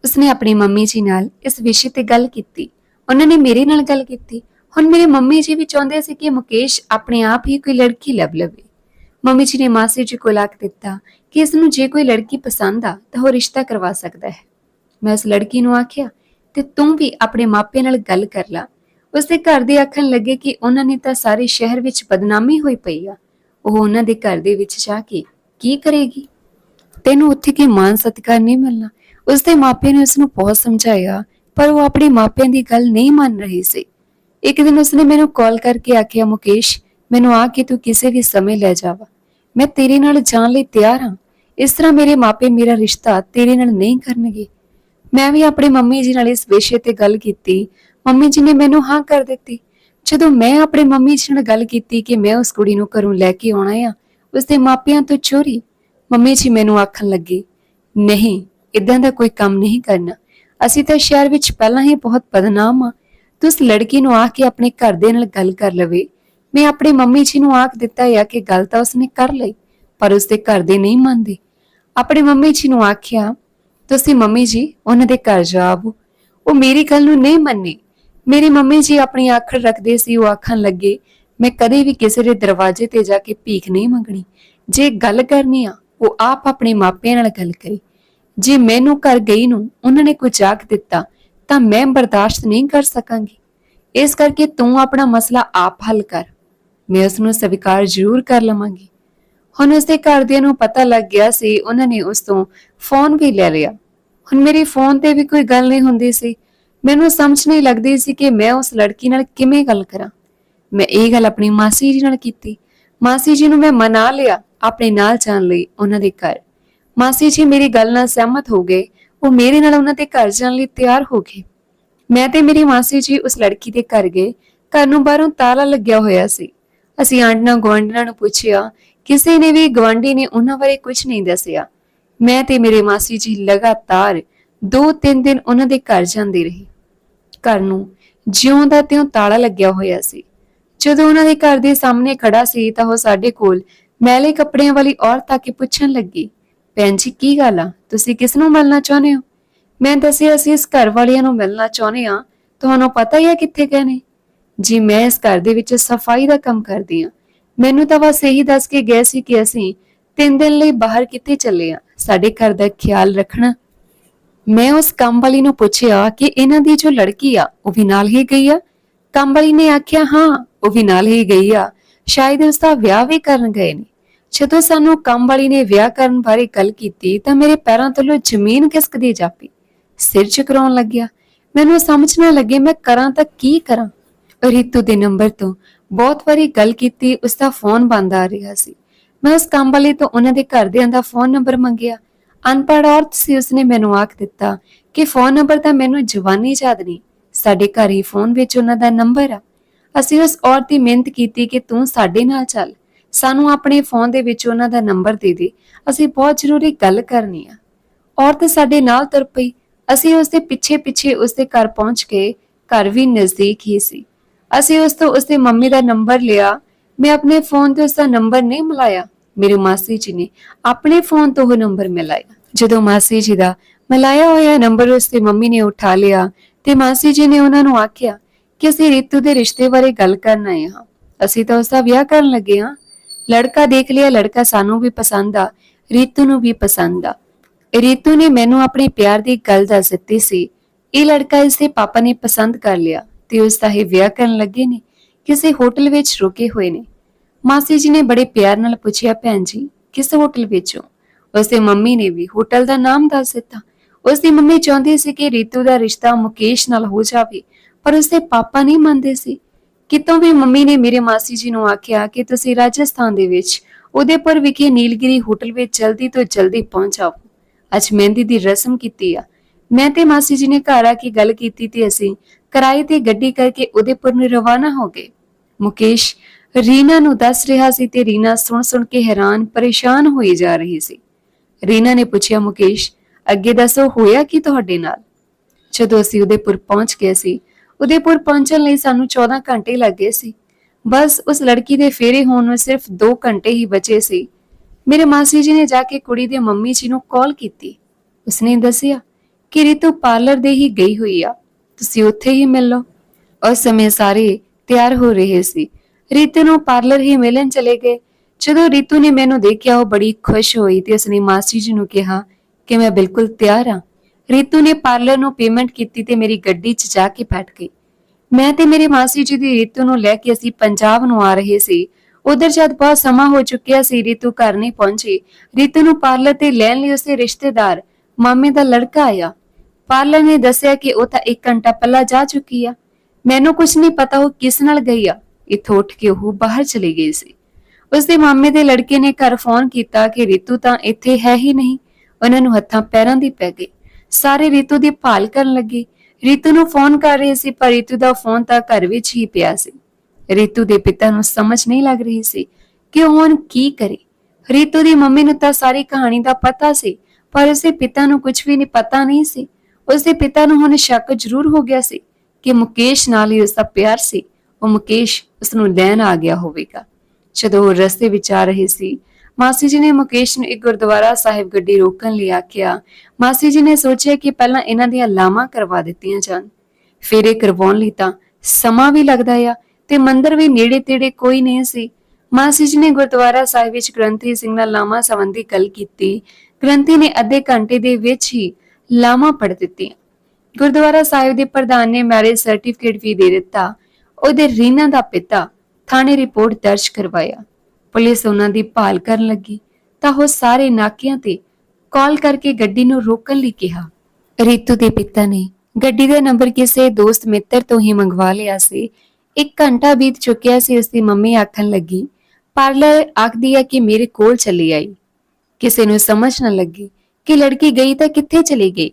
Speaker 1: ਉਸਨੇ ਆਪਣੀ ਮੰਮੀ ਜੀ ਨਾਲ ਇਸ ਵਿਸ਼ੇ ਤੇ ਗੱਲ ਕੀਤੀ। ਉਹਨਾਂ ਨੇ ਮੇਰੇ ਨਾਲ ਗੱਲ ਕੀਤੀ। ਹੁਣ ਮੇਰੇ ਮੰਮੀ ਜੀ ਵੀ ਚਾਹੁੰਦੇ ਸੀ ਕਿ ਮੁਕੇਸ਼ ਆਪਣੇ ਆਪ ਹੀ ਕੋਈ ਲੜਕੀ ਲੱਭ ਲਵੇ। ਮੰਮੀ ਜੀ ਨੇ ਮਾਸੀ ਜੀ ਕੋਲ ਆਖ ਦਿੱਤਾ ਕਿ ਇਸ ਨੂੰ ਜੇ ਕੋਈ ਲੜਕੀ ਪਸੰਦ ਆ ਤਾਂ ਉਹ ਰਿਸ਼ਤਾ ਕਰਵਾ ਸਕਦਾ ਹੈ। ਮੈਂ ਉਸ ਲੜਕੀ ਨੂੰ ਆਖਿਆ, ਤੇ ਤੂੰ ਵੀ ਆਪਣੇ ਮਾਪਿਆਂ ਨਾਲ ਗੱਲ ਕਰ ਲੈ। ਉਸਦੇ ਘਰ ਦੇ ਆਖਣ ਲੱਗੇ ਕਿ ਉਹਨਾਂ ਨੇ ਤਾਂ ਸਾਰੇ ਸ਼ਹਿਰ ਵਿੱਚ ਬਦਨਾਮੀ ਹੋਈ ਪਈ ਆ। ਉਹ ਉਹਨਾਂ ਦੇ ਘਰ ਦੇ ਵਿੱਚ ਜਾ ਕੇ ਕੀ ਕਰੇਗੀ? ਤੈਨੂੰ ਉੱਥੇ ਕੀ ਮਾਨ ਸਤਿਕਾਰ ਨਹੀਂ ਮਿਲਣਾ? ਉਸਦੇ ਮਾਪਿਆਂ ਨੇ ਉਸ ਨੂੰ ਬਹੁਤ ਸਮਝਾਇਆ, ਪਰ ਉਹ ਆਪਣੇ ਮਾਪਿਆਂ ਦੀ ਗੱਲ ਨਹੀਂ ਮੰਨ ਰਹੀ ਸੀ। ਇੱਕ ਦਿਨ ਉਸਨੇ ਮੈਨੂੰ ਕਾਲ ਕਰਕੇ ਆਖਿਆ, ਮੁਕੇਸ਼, ਮੈਨੂੰ ਆ ਕੇ ਤੂੰ ਕਿਸੇ ਵੀ ਸਮੇਂ ਲੈ ਜਾਵਾ ਮੈਂ ਤੇਰੇ ਨਾਲ ਜਾਣ ਲਈ ਤਿਆਰ ਹਾਂ। ਇਸ ਤਰ੍ਹਾਂ ਮੇਰੇ ਮਾਪੇ ਮੇਰਾ ਰਿਸ਼ਤਾ ਤੇਰੇ ਨਾਲ ਨਹੀਂ ਕਰਨਗੇ। ਮੈਂ ਵੀ ਆਪਣੇ ਮੰਮੀ ਜੀ ਨਾਲ ਇਸ ਵਿਸ਼ੇ ਤੇ ਗੱਲ ਕੀਤੀ। ਮੰਮੀ ਜੀ ਨੇ ਮੈਨੂੰ ਹਾਂ ਕਰ ਦਿੱਤੀ। ਜਦੋਂ ਮੈਂ ਆਪਣੇ ਮੰਮੀ ਜੀ ਨਾਲ ਗੱਲ ਕੀਤੀ ਕਿ ਮੈਂ ਉਸ ਕੁੜੀ ਨੂੰ ਘਰੋਂ ਲੈ ਕੇ ਆਉਣਾ ਆ, ਉਸਦੇ ਮਾਪਿਆਂ ਤੋਂ ਚੋਰੀ, ਮੰਮੀ ਜੀ ਮੈਨੂੰ ਆਖਣ ਲੱਗੀ, ਨਹੀਂ ਇਦਾਂ ਦਾ ਕੋਈ ਕੰਮ ਨਹੀਂ ਕਰਨਾ। ਅਸੀਂ ਤਾਂ ਸ਼ਹਿਰ ਵਿੱਚ ਪਹਿਲਾਂ ਹੀ ਬਹੁਤ ਬਦਨਾਮ ਆ। ਤੂੰ ਉਸ ਲੜਕੀ ਨੂੰ ਆ ਕੇ ਆਪਣੇ ਘਰ ਦੇ ਨਾਲ ਗੱਲ ਕਰ ਲਵੇ। ਮੈਂ ਆਪਣੇ ਮੰਮੀ ਜੀ ਨੂੰ ਆਖ ਦਿੱਤਾ ਆ ਕਿ ਗੱਲ ਤਾਂ ਉਸਨੇ ਕਰ ਲਈ, ਪਰ ਉਸਦੇ ਘਰ ਦੇ ਨਹੀਂ ਮੰਨਦੇ। ਆਪਣੇ ਮੰਮੀ ਜੀ ਨੂੰ ਆਖਿਆ ਤੁਸੀਂ ਮੰਮੀ ਜੀ, ਉਹਨਾਂ ਦੇ ਘਰ ਜਾਵੋ। ਉਹ ਮੇਰੀ ਗੱਲ ਨੂੰ ਨਹੀਂ ਮੰਨੇ। ਮੇਰੀ ਮੰਮੀ ਜੀ ਆਪਣੀ ਆਖਰ ਰੱਖਦੇ ਸੀ, ਉਹ ਆਖਣ ਲੱਗੇ, ਮੈਂ ਕਦੇ ਵੀ ਕਿਸੇ ਦੇ ਦਰਵਾਜ਼ੇ ਤੇ ਜਾ ਕੇ ਭੀਖ ਨਹੀਂ ਮੰਗਣੀ। ਜੇ ਗੱਲ ਕਰਨੀ ਆ, ਉਹ ਆਪ ਆਪਣੇ ਮਾਪਿਆਂ ਨਾਲ ਗੱਲ ਕਰੇ। ਜੇ ਮੈਨੂੰ ਘਰ ਗਈ ਨੂੰ ਉਹਨਾਂ ਨੇ ਕੁਝ ਆਖ ਦਿੱਤਾ, ਤਾਂ ਮੈਂ ਬਰਦਾਸ਼ਤ ਨਹੀਂ ਕਰ ਸਕਾਂਗੀ। ਇਸ ਕਰਕੇ ਤੂੰ ਆਪਣਾ ਮਸਲਾ ਆਪ ਹੱਲ ਕਰ। ਮੈਂ ਉਸ ਨੂੰ ਸਵੀਕਾਰ ਜ਼ਰੂਰ ਕਰ ਲਵਾਂਗੀ। ਹੁਣ ਉਸਦੇ ਘਰਦਿਆਂ ਨੂੰ ਪਤਾ ਲੱਗ ਗਿਆ ਸੀ, ਉਹਨਾਂ ਨੇ ਉਸ ਤੋਂ ਫੋਨ ਵੀ ਲੈ ਲਿਆ। ਹੁਣ ਮੇਰੇ ਫੋਨ ਤੇ ਵੀ ਕੋਈ ਗੱਲ ਨਹੀਂ ਹੁੰਦੀ ਸੀ। ਮੈਨੂੰ ਸਮਝ ਨਹੀਂ ਲੱਗਦੀ ਸੀ ਕਿ ਮੈਂ ਉਸ ਲੜਕੀ ਨਾਲ ਕਿਵੇਂ ਗੱਲ ਕਰਾਂ। ਮੈਂ ਇਹ ਗੱਲ ਆਪਣੀ ਮਾਸੀ ਜੀ ਨਾਲ ਕੀਤੀ। ਮਾਸੀ ਜੀ ਨੂੰ ਮੈਂ ਮਨਾ ਲਿਆ, ਆਪਣੇ ਨਾਲ ਜਾਣ ਲਈ ਉਹਨਾਂ ਦੇ ਘਰ। ਮਾਸੀ ਜੀ ਮੇਰੀ ਗੱਲ ਨਾਲ ਸਹਿਮਤ ਹੋ ਗਏ। ਉਹ ਮੇਰੇ ਨਾਲ ਉਹਨਾਂ ਦੇ ਘਰ ਜਾਣ ਲਈ ਤਿਆਰ ਹੋ ਗਏ। ਮੈਂ ਤੇ ਮੇਰੀ ਮਾਸੀ ਜੀ ਉਸ ਲੜਕੀ ਦੇ ਘਰ ਗਏ। ਘਰ ਨੂੰ ਬਾਹਰੋਂ ਤਾਲਾ ਲੱਗਿਆ ਹੋਇਆ ਸੀ। ਅਸੀਂ ਆਂਡਣਾ ਗੁਆਂਢਣਾਂ ਨੂੰ ਪੁੱਛਿਆ ਕਿਸੇ ਨੇ ਵੀ ਗਵਾਂਢੀ ਨੇ ਉਹਨਾਂ ਬਾਰੇ ਕੁਝ ਨਹੀਂ ਦੱਸਿਆ। ਮੈਂ ਤੇ ਮੇਰੇ ਮਾਸੀ ਜੀ ਲਗਾਤਾਰ 2-3 ਦਿਨ ਉਹਨਾਂ ਦੇ ਘਰ ਜਾਂਦੇ ਰਹੇ। ਘਰ ਨੂੰ ਜਿਉਂ ਦਾ ਤਿਉਂ ਤਾਲਾ ਲੱਗਿਆ ਹੋਇਆ ਸੀ। ਜਦੋਂ ਉਹਨਾਂ ਦੇ ਘਰ ਦੇ ਸਾਹਮਣੇ ਖੜਾ ਸੀ ਤਾਂ ਉਹ ਸਾਡੇ ਕੋਲ ਮੈਲੇ ਕੱਪੜਿਆਂ ਵਾਲੀ ਔਰਤ ਆ ਕੇ ਪੁੱਛਣ ਲੱਗੀ, ਭੈਣ ਜੀ, ਕੀ ਗੱਲ ਆ? ਤੁਸੀਂ ਕਿਸ ਨੂੰ ਮਿਲਣਾ ਚਾਹੁੰਦੇ ਹੋ? ਮੈਂ ਦੱਸਿਆ, ਅਸੀਂ ਇਸ ਘਰ ਵਾਲਿਆਂ ਨੂੰ ਮਿਲਣਾ ਚਾਹੁੰਦੇ ਆ ਤੁਹਾਨੂੰ ਪਤਾ ਹੀ ਹੈ ਕਿੱਥੇ ਗਏ ਨੇ? ਜੀ, ਮੈਂ ਇਸ ਘਰ ਦੇ ਵਿੱਚ ਸਫ਼ਾਈ ਦਾ ਕੰਮ ਕਰਦੀ ਆ ਮੈਨੂੰ ਤਾਂ ਬਸ ਇਹੀ ਦੱਸ ਕੇ ਗਏ ਸੀ ਕਿ ਅਸੀਂ ਤਿੰਨ ਦਿਨ ਲਈ ਬਾਹਰ ਕਿੱਥੇ ਚੱਲੇ ਆ? ਸਾਡੇ ਘਰ ਦਾ ਖਿਆਲ ਰੱਖਣਾ। ਮੈਂ ਉਸ ਕੰਮ ਵਾਲੀ ਨੂੰ ਪੁੱਛਿਆ ਕਿ ਇਹਨਾਂ ਦੀ ਜੋ ਲੜਕੀ ਆ, ਉਹ ਵੀ ਨਾਲ ਹੀ ਗਈ ਆ? ਕੰਮ ਵਾਲੀ ਨੇ ਆਖਿਆ, ਹਾਂ, ਉਹ ਵੀ ਨਾਲ ਹੀ ਗਈ ਆ। ਸ਼ਾਇਦ ਉਸ ਦਾ ਵਿਆਹ ਵੀ ਕਰਨ ਗਏ ਨੇ। ਜਦੋਂ ਸਾਨੂੰ ਕੰਮ ਵਾਲੀ ਨੇ ਵਿਆਹ ਕਰਨ ਬਾਰੇ ਗੱਲ ਕੀਤੀ ਤਾਂ ਮੇਰੇ ਪੈਰਾਂ ਥੱਲੋਂ ਜ਼ਮੀਨ ਖਿਸਕਦੀ ਜਾਪੀ। ਸਿਰ ਚਕਰਾਉਣ ਲੱਗਿਆ। ਮੈਨੂੰ ਸਮਝ ਨਾ ਲੱਗੇ ਮੈਂ ਕਰਾਂ ਤਾਂ ਕੀ ਕਰਾਂ? ਰਿਤੂ ਦੇ ਨੰਬਰ ਤੋਂ ਬਹੁਤ ਵਾਰੀ ਗੱਲ ਕੀਤੀ ਉਸ ਦਾ ਫੋਨ ਬੰਦ ਆ ਰਿਹਾ ਸੀ। ਮੈਂ ਉਸ ਕੰਮ ਵਾਲੇ ਤੋਂ ਉਹਨਾਂ ਦੇ ਘਰਦਿਆਂ ਦਾ ਫੋਨ ਨੰਬਰ ਮੰਗਿਆ। ਅਨਪੜ੍ਹ ਔਰਤ ਸੀ, ਉਸਨੇ ਮੈਨੂੰ ਆਖ ਦਿੱਤਾ ਕਿ ਫੋਨ ਨੰਬਰ ਤਾਂ ਮੈਨੂੰ ਜਵਾਨੀ ਯਾਦ ਨਹੀਂ, ਸਾਡੇ ਘਰ ਹੀ ਫੋਨ ਵਿੱਚ ਉਹਨਾਂ ਦਾ ਨੰਬਰ ਆ। ਅਸੀਂ ਉਸ ਔਰਤ ਦੀ ਮਿਹਨਤ ਕੀਤੀ ਕਿ ਤੂੰ ਸਾਡੇ ਨਾਲ ਚੱਲ, ਸਾਨੂੰ ਆਪਣੇ ਫੋਨ ਦੇ ਵਿੱਚ ਉਹਨਾਂ ਦਾ ਨੰਬਰ ਦੇ ਦੇ, ਅਸੀਂ ਬਹੁਤ ਜ਼ਰੂਰੀ ਗੱਲ ਕਰਨੀ ਆ। ਔਰਤ ਸਾਡੇ ਨਾਲ ਤੁਰ ਪਈ, ਅਸੀਂ ਉਸ ਦੇ ਪਿੱਛੇ ਪਿੱਛੇ ਉਸ ਦੇ ਘਰ ਪਹੁੰਚ ਕੇ ਘਰ ਵੀ ਨਜ਼ਦੀਕ ਹੀ ਸੀ। ਅਸੀਂ ਉਸ ਤੋਂ ਉਸ ਦੀ ਮੰਮੀ ਦਾ ਨੰਬਰ ਲਿਆ। ਮੈਂ ਆਪਣੇ ਫੋਨ ਤੇ ਉਸ ਦਾ ਨੰਬਰ ਨਹੀਂ ਮਿਲਾਇਆ। ਮੇਰੀ ਮਾਸੀ ਜੀ ਨੇ ਆਪਣੇ ਫੋਨ ਤੋਂ ਉਹ ਨੰਬਰ ਮਿਲਾਇਆ। ਜਦੋਂ ਮਾਸੀ ਜੀ ਦਾ ਮਿਲਾਇਆ ਹੋਇਆ ਨੰਬਰ ਉਸ ਦੀ ਮੰਮੀ ਨੇ ਉਠਾ ਲਿਆ ਤੇ ਮਾਸੀ ਜੀ ਨੇ ਉਹਨਾਂ ਨੂੰ ਆਖਿਆ ਕਿ ਅਸੀਂ ਰੀਤੂ ਦੇ ਰਿਸ਼ਤੇ ਬਾਰੇ ਗੱਲ ਕਰਨ ਆਏ ਹਾਂ। ਅਸੀਂ ਤਾਂ ਉਸ ਦਾ ਵਿਆਹ ਕਰਨ ਲੱਗੇ ਹਾਂ। ਲੜਕਾ ਦੇਖ ਲਿਆ, ਲੜਕਾ ਸਾਨੂੰ ਵੀ ਪਸੰਦ ਆ, ਰੀਤੂ ਨੂੰ ਵੀ ਪਸੰਦ ਆ। ਰੀਤੂ ਨੇ ਮੈਨੂੰ ਆਪਣੇ ਪਿਆਰ ਦੀ ਗੱਲ ਦੱਸ ਦਿੱਤੀ ਸੀ। ਇਹ ਲੜਕਾ ਇਸੇ ਪਾਪਾ ਨੇ ਪਸੰਦ ਕਰ ਲਿਆ। ਤੇ ਉਸ ਦਾ ਹੀ ਵਿਆਹ ਕਰਨ ਲੱਗੇ ਨੇ ਕਿਸੇ ਹੋਟਲ ਵਿੱਚ ਰੁਕੇ ਹੋਏ ਨੇ। ਮਾਸੀ ਜੀ ਨੇ ਬੜੇ ਪਿਆਰ ਨਾਲ ਪੁੱਛਿਆ, ਭੈਣ ਜੀ, ਕਿਸ ਹੋਟਲ ਵਿੱਚੋਂ? ਉਸਦੇ ਮੰਮੀ ਨੇ ਵੀ ਹੋਟਲ ਦਾ ਨਾਮ ਦੱਸ ਦਿੱਤਾ। ਉਸਦੀ ਮੰਮੀ ਚਾਹੁੰਦੀ ਸੀ ਕਿ ਰੀਤੂ ਦਾ ਰਿਸ਼ਤਾ ਮੁਕੇਸ਼ ਨਾਲ ਹੋ ਜਾਵੇ, ਪਰ ਉਸਦੇ ਪਾਪਾ ਨਹੀਂ ਮੰਨਦੇ ਸੀ। ਕਿਤੋਂ ਵੀ ਮੰਮੀ ਨੇ ਮੇਰੇ ਮਾਸੀ ਜੀ ਨੂੰ ਆਖਿਆ ਕਿ ਤੁਸੀਂ ਰਾਜਸਥਾਨ ਦੇ ਵਿੱਚ ਉਦੈਪੁਰ ਵਿਖੇ ਨੀਲਗਿਰੀ ਹੋਟਲ ਵਿੱਚ ਜਲਦੀ ਤੋਂ ਜਲਦੀ ਪਹੁੰਚ ਜਾਓ ਅੱਜ ਮਹਿੰਦੀ ਦੀ ਰਸਮ ਕੀਤੀ ਆ। ਮੈਂ ਤੇ ਮਾਸੀ ਜੀ ਨੇ ਘਰ ਆ ਕੇ ਗੱਲ ਕੀਤੀ ਤੇ ਅਸੀਂ ਕਿਰਾਏ ਤੇ ਗੱਡੀ ਕਰਕੇ ਉਦੈਪੁਰ ਨੂੰ ਰਵਾਨਾ ਹੋ ਗਏ। ਮੁਕੇਸ਼ ਰੀਨਾ ਨੂੰ ਦੱਸ ਰਿਹਾ ਸੀ ਤੇ ਰੀਨਾ ਸੁਣ ਸੁਣ ਕੇ ਹੈਰਾਨ ਪਰੇਸ਼ਾਨ ਹੋਈ ਜਾ ਰਹੀ ਸੀ। ਰੀਨਾ ਨੇ ਪੁੱਛਿਆ, ਮੁਕੇਸ਼, ਅੱਗੇ ਦੱਸੋ, ਹੋਇਆ ਕੀ ਤੁਹਾਡੇ ਨਾਲ? ਜਦੋਂ ਅਸੀਂ ਉਦੈਪੁਰ ਪਹੁੰਚ ਗਏ ਸੀ, ਉਦੈਪੁਰ ਪਹੁੰਚਣ ਲਈ ਸਾਨੂੰ 14 ਘੰਟੇ ਲੱਗੇ ਸੀ। ਬਸ ਉਸ ਲੜਕੀ ਦੇ ਫੇਰੇ ਹੋਣ ਨੂੰ ਸਿਰਫ 2 ਘੰਟੇ ਹੀ ਬਚੇ ਸੀ। ਮੇਰੇ ਮਾਸੀ ਜੀ ਨੇ ਜਾ ਕੇ ਕੁੜੀ ਦੇ ਮੰਮੀ ਜੀ ਨੂੰ ਕਾਲ ਕੀਤੀ। ਉਸਨੇ ਦੱਸਿਆ ਕਿ ਰਿਤੂ ਪਾਰਲਰ ਦੇ ਹੀ ਗਈ ਹੋਈ ਆ। ਤੁਸੀਂ ਉੱਥੇ ਹੀ ਮਿਲ ਲਓ। ਉਸ ਸਮੇਂ ਸਾਰੇ ਤਿਆਰ ਹੋ ਰਹੇ ਸੀ। ਰੀਤੂ ਨੂੰ ਪਾਰਲਰ ਹੀ ਮਿਲਣ ਚਲੇ ਗਏ। ਜਦੋਂ ਰੀਤੂ ਨੇ ਮੈਨੂੰ ਦੇਖਿਆ, ਉਹ ਬੜੀ ਖੁਸ਼ ਹੋਈ ਤੇ ਉਸਨੇ ਮਾਸੀ ਜੀ ਨੂੰ ਕਿਹਾ ਕਿ ਮੈਂ ਬਿਲਕੁਲ ਤਿਆਰ ਹਾਂ। ਰੀਤੂ ਨੇ ਪਾਰਲਰ ਨੂੰ ਪੇਮੈਂਟ ਕੀਤੀ ਤੇ ਮੇਰੀ ਗੱਡੀ 'ਚ ਜਾ ਕੇ ਬੈਠ ਗਈ। ਮੈਂ ਤੇ ਮੇਰੇ ਮਾਸੀ ਜੀ ਦੀ ਰੀਤੂ ਨੂੰ ਲੈ ਕੇ ਅਸੀਂ ਪੰਜਾਬ ਨੂੰ ਆ ਰਹੇ ਸੀ। ਉਧਰ ਜਦ ਬਹੁਤ ਸਮਾਂ ਹੋ ਚੁੱਕਿਆ ਸੀ, ਰੀਤੂ ਘਰ ਨਹੀਂ ਪਹੁੰਚੀ। ਰੀਤੂ ਨੂੰ ਪਾਰਲਰ ਤੇ ਲੈਣ ਲਈ ਉਸਦੇ ਰਿਸ਼ਤੇਦਾਰ ਮਾਮੇ ਦਾ ਲੜਕਾ ਆਇਆ। ਪਾਰਲਰ ਨੇ ਦੱਸਿਆ ਕਿ ਉਹ ਤਾਂ 1 ਘੰਟਾ ਪਹਿਲਾਂ ਜਾ ਚੁੱਕੀ ਆ। ਮੈਨੂੰ ਕੁਝ ਨਹੀਂ ਪਤਾ ਉਹ ਕਿਸ ਨਾਲ ਗਈ ਆ। ਇੱਥੋਂ ਉੱਠ ਕੇ ਉਹ ਬਾਹਰ ਚਲੀ ਗਈ ਸੀ। ਉਸਦੇ ਮਾਮੇ ਦੇ ਲੜਕੇ ਨੇ ਘਰ ਫੋਨ ਕੀਤਾ ਕਿ ਰੀਤੂ ਤਾਂ ਇੱਥੇ ਹੈ ਹੀ ਨਹੀਂ। ਉਹਨਾਂ ਨੂੰ ਹੱਥਾਂ ਪੈਰਾਂ ਦੀ ਪੈ ਗਈ। ਸਾਰੇ ਰੀਤੂ ਦੀ ਭਾਲ ਕਰਨ ਲੱਗੇ। ਰੀਤੂ ਨੂੰ ਫੋਨ ਕਰ ਰਹੇ ਸੀ, ਪਰ ਰੀਤੂ ਦਾ ਫੋਨ ਤਾਂ ਘਰ ਵਿੱਚ ਹੀ ਪਿਆ ਸੀ। ਰੀਤੂ ਦੇ ਪਿਤਾ ਨੂੰ ਸਮਝ ਨਹੀਂ ਲੱਗ ਰਹੀ ਸੀ ਕਿ ਉਹ ਹੁਣ ਕੀ ਕਰੇ। ਰੀਤੂ ਦੀ ਮੰਮੀ ਨੂੰ ਤਾਂ ਸਾਰੀ ਕਹਾਣੀ ਦਾ ਪਤਾ ਸੀ, ਪਰ ਉਸਦੇ ਪਿਤਾ ਨੂੰ ਕੁਝ ਵੀ ਨਹੀਂ, ਪਤਾ ਨਹੀਂ ਸੀ। ਉਸਦੇ ਪਿਤਾ ਨੂੰ ਹੁਣ ਸ਼ੱਕ ਜ਼ਰੂਰ ਹੋ ਗਿਆ ਸੀ ਕਿ ਮੁਕੇਸ਼ ਨਾਲ ਹੀ ਉਸਦਾ ਪਿਆਰ ਸੀ। ਉਹ ਮੁਕੇਸ਼ ਉਸ ਨੂੰ ਲੈਣ ਆ ਗਿਆ ਹੋਵੇਗਾ। ਜਦੋਂ ਉਹ ਰਸਤੇ ਵਿੱਚ ਆ ਰਹੇ ਸੀ, ਮਾਸੀ ਜੀ ਨੇ ਮੁਕੇਸ਼ ਨੂੰ ਇੱਕ ਗੁਰਦੁਆਰਾ ਸਾਹਿਬ ਗੱਡੀ ਰੋਕਣ ਲਈ ਆਖਿਆ। ਮਾਸੀ ਜੀ ਨੇ ਸੋਚਿਆ ਕਿ ਪਹਿਲਾਂ ਇਹਨਾਂ ਦੀਆਂ ਲਾਮਾਂ ਕਰਵਾ ਦਿੱਤੀਆਂ ਜਾਣ। ਫਿਰ ਇਹ ਕਰਵਾਉਣ ਲਈ ਤਾਂ ਸਮਾਂ ਵੀ ਲੱਗਦਾ ਆ ਤੇ ਮੰਦਰ ਵੀ ਨੇੜੇ ਤੇੜੇ ਕੋਈ ਨਹੀਂ ਸੀ। ਮਾਸੀ ਜੀ ਨੇ ਗੁਰਦੁਆਰਾ ਸਾਹਿਬ ਵਿੱਚ ਗ੍ਰੰਥੀ ਸਿੰਘ ਨਾਲ ਲਾਵਾਂ ਸੰਬੰਧੀ ਗੱਲ ਕੀਤੀ। ਗ੍ਰੰਥੀ ਨੇ ਅੱਧੇ ਘੰਟੇ ਦੇ ਵਿੱਚ ਹੀ ਲਾਵਾਂ ਪੜ ਦਿੱਤੀਆਂ। ਗੁਰਦੁਆਰਾ ਸਾਹਿਬ ਦੇ ਪ੍ਰਧਾਨ ਨੇ ਮੈਰਿਜ ਸਰਟੀਫਿਕੇਟ ਵੀ ਦੇ ਦਿੱਤਾ। ਉਹਦੇ ਰੀਨਾ ਦਾ ਪਿਤਾ ਥਾਣੇ ਰਿਪੋਰਟ ਦਰਜ ਕਰਵਾਇਆ। ਪੁਲਿਸ ਉਹਨਾਂ ਦੀ ਭਾਲ ਕਰਨ ਲੱਗੀ ਤਾਂ ਉਹ ਸਾਰੇ ਨਾਕਿਆਂ ਤੇ ਕਾਲ ਕਰਕੇ ਗੱਡੀ ਨੂੰ ਰੋਕਣ ਲਈ ਕਿਹਾ। ਰੀਤੂ ਦੇ ਪਿਤਾ ਨੇ ਗੱਡੀ ਦਾ ਨੰਬਰ ਕਿਸੇ ਦੋਸਤ ਮਿੱਤਰ ਤੋਂ ਹੀ ਮੰਗਵਾ ਲਿਆ ਸੀ। ਇੱਕ ਘੰਟਾ ਬੀਤ ਚੁੱਕਿਆ ਸੀ, ਉਸਦੀ ਮੰਮੀ ਆਖਣ ਲੱਗੀ, ਪਾਰਲਰ ਆਖਦੀ ਹੈ ਕਿ ਮੇਰੇ ਕੋਲ ਚਲੀ ਆਈ। ਕਿਸੇ ਨੂੰ ਸਮਝ ਨਾ ਲੱਗੀ। ਕਿ ਲੜਕੀ ਗਈ ਤਾਂ ਕਿੱਥੇ ਚਲੀ ਗਈ?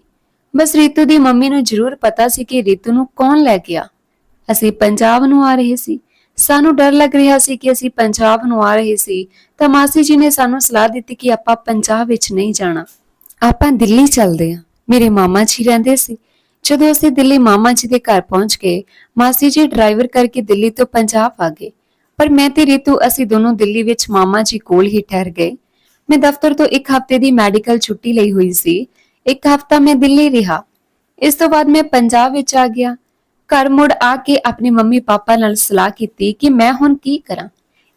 Speaker 1: ਬਸ ਰੀਤੂ ਦੀ ਮੰਮੀ ਨੂੰ ਜ਼ਰੂਰ ਪਤਾ ਸੀ ਕਿ ਰੀਤੂ ਨੂੰ ਕੌਣ ਲੈ ਗਿਆ। ਅਸੀਂ ਪੰਜਾਬ ਨੂੰ ਆ ਰਹੇ ਸੀ। ਸਾਨੂੰ ਡਰ ਲੱਗ ਰਿਹਾ ਸੀ ਕਿ ਅਸੀਂ ਪੰਜਾਬ ਨੂੰ ਆ ਰਹੇ ਸੀ ਤਾਂ ਮਾਸੀ ਜੀ ਨੇ ਸਾਨੂੰ ਸਲਾਹ ਦਿੱਤੀ ਕਿ ਆਪਾਂ ਪੰਜਾਬ ਵਿੱਚ ਨਹੀਂ ਜਾਣਾ। ਆਪਾਂ ਦਿੱਲੀ ਚੱਲਦੇ ਹਾਂ। ਮੇਰੇ ਮਾਮਾ ਜੀ ਰਹਿੰਦੇ ਸੀ। ਜਦੋਂ ਅਸੀਂ ਦਿੱਲੀ ਮਾਮਾ ਜੀ ਦੇ ਘਰ ਪਹੁੰਚ ਗਏ, ਮਾਸੀ ਜੀ ਡਰਾਈਵਰ ਕਰਕੇ ਦਿੱਲੀ ਤੋਂ ਪੰਜਾਬ ਆ ਗਏ। ਪਰ ਮੈਂ ਤੇ ਰੀਤੂ, ਅਸੀਂ ਦੋਨੋਂ ਦਿੱਲੀ ਵਿੱਚ ਮਾਮਾ ਜੀ ਕੋਲ ਹੀ ਠਹਿਰ ਗਏ। ਮੈਂ ਦਫ਼ਤਰ ਤੋਂ ਇੱਕ ਹਫ਼ਤੇ ਦੀ ਮੈਡੀਕਲ ਛੁੱਟੀ ਲਈ ਹੋਈ ਸੀ। ਇੱਕ ਹਫ਼ਤਾ ਮੈਂ ਦਿੱਲੀ ਰਿਹਾ। ਇਸ ਤੋਂ ਬਾਅਦ ਮੈਂ ਪੰਜਾਬ ਵਿੱਚ ਆ ਗਿਆ। ਘਰ ਮੁੜ ਆ ਕੇ ਆਪਣੇ ਮੰਮੀ ਪਾਪਾ ਨਾਲ ਸਲਾਹ ਕੀਤੀ ਕਿ ਮੈਂ ਹੁਣ ਕੀ ਕਰਾਂ।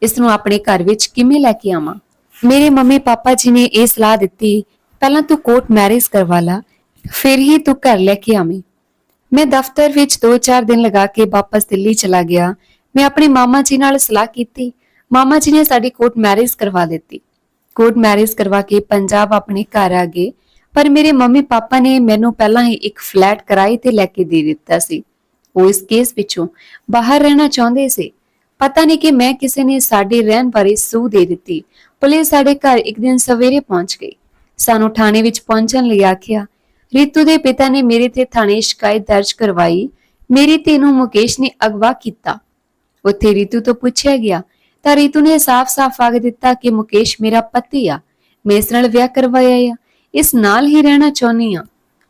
Speaker 1: ਇਸ ਨੂੰ ਆਪਣੇ ਘਰ ਵਿੱਚ ਕਿਵੇਂ ਲੈ ਕੇ ਆਵਾਂ? ਮੇਰੇ ਮੰਮੀ ਪਾਪਾ ਜੀ ਨੇ ਇਹ ਸਲਾਹ ਦਿੱਤੀ, ਪਹਿਲਾਂ ਤੂੰ ਕੋਰਟ ਮੈਰਿਜ ਕਰਵਾ ਲਾ, ਫਿਰ ਹੀ ਤੂੰ ਘਰ ਲੈ ਕੇ ਆਵੇਂ। ਮੈਂ ਦਫ਼ਤਰ ਵਿੱਚ 2-4 ਦਿਨ ਲਗਾ ਕੇ ਵਾਪਸ ਦਿੱਲੀ ਚਲਾ ਗਿਆ। ਮੈਂ ਆਪਣੇ ਮਾਮਾ ਜੀ ਨਾਲ ਸਲਾਹ ਕੀਤੀ। ਮਾਮਾ ਜੀ ਨੇ ਸਾਡੀ ਕੋਰਟ ਮੈਰਿਜ ਕਰਵਾ ਦਿੱਤੀ। ਕੋਰਟ ਮੈਰਿਜ ਕਰਵਾ ਕੇ ਪੰਜਾਬ ਆਪਣੇ ਘਰ ਆ ਗਏ। ਪਰ ਮੇਰੇ ਮੰਮੀ ਪਾਪਾ ਨੇ ਮੈਨੂੰ ਪਹਿਲਾਂ ਹੀ ਇੱਕ ਫਲੈਟ ਕਿਰਾਏ ਤੇ ਲੈ ਕੇ ਦੇ ਦਿੱਤਾ ਸੀ। ਉਹ ਇਸ ਕੇਸ ਵਿੱਚੋਂ ਬਾਹਰ ਰਹਿਣਾ ਚਾਹੁੰਦੇ ਸੀ। ਪਤਾ ਨਹੀਂ ਕਿ ਮੈਂ ਕਿਸੇ ਨੇ ਸਾਡੇ ਰਹਿਣ ਬਾਰੇ ਸੂਹ ਦੇ ਦਿੱਤੀ। ਪੁਲਿਸ ਸਾਡੇ ਘਰ ਇੱਕ ਦਿਨ ਸਵੇਰੇ ਪਹੁੰਚ ਗਈ। ਸਾਨੂੰ ਥਾਣੇ ਵਿੱਚ ਪਹੁੰਚਣ ਲਈ ਆਖਿਆ, ਰੀਤੂ ਦੇ ਪਿਤਾ ਨੇ ਮੇਰੇ ਤੇ ਥਾਣੇ ਸ਼ਿਕਾਇਤ ਦਰਜ ਕਰਵਾਈ। ਮੇਰੀ ਧੀ ਨੂੰ ਮੁਕੇਸ਼ ਨੇ ਅਗਵਾ ਕੀਤਾ। ਉੱਥੇ ਰੀਤੂ ਤੋਂ ਪੁੱਛਿਆ ਗਿਆ ਤਾਂ ਰੀਤੂ ਨੇ ਸਾਫ਼-ਸਾਫ਼ ਆਖ ਦਿੱਤਾ ਕਿ ਮੁਕੇਸ਼ ਮੇਰਾ ਪਤੀ ਆ। ਮੈਂ ਇਸ ਨਾਲ ਵਿਆਹ ਕਰਵਾਇਆ ਆ। ਇਸ ਨਾਲ ਹੀ ਰਹਿਣਾ ਚਾਹੁੰਦੀ ਆ।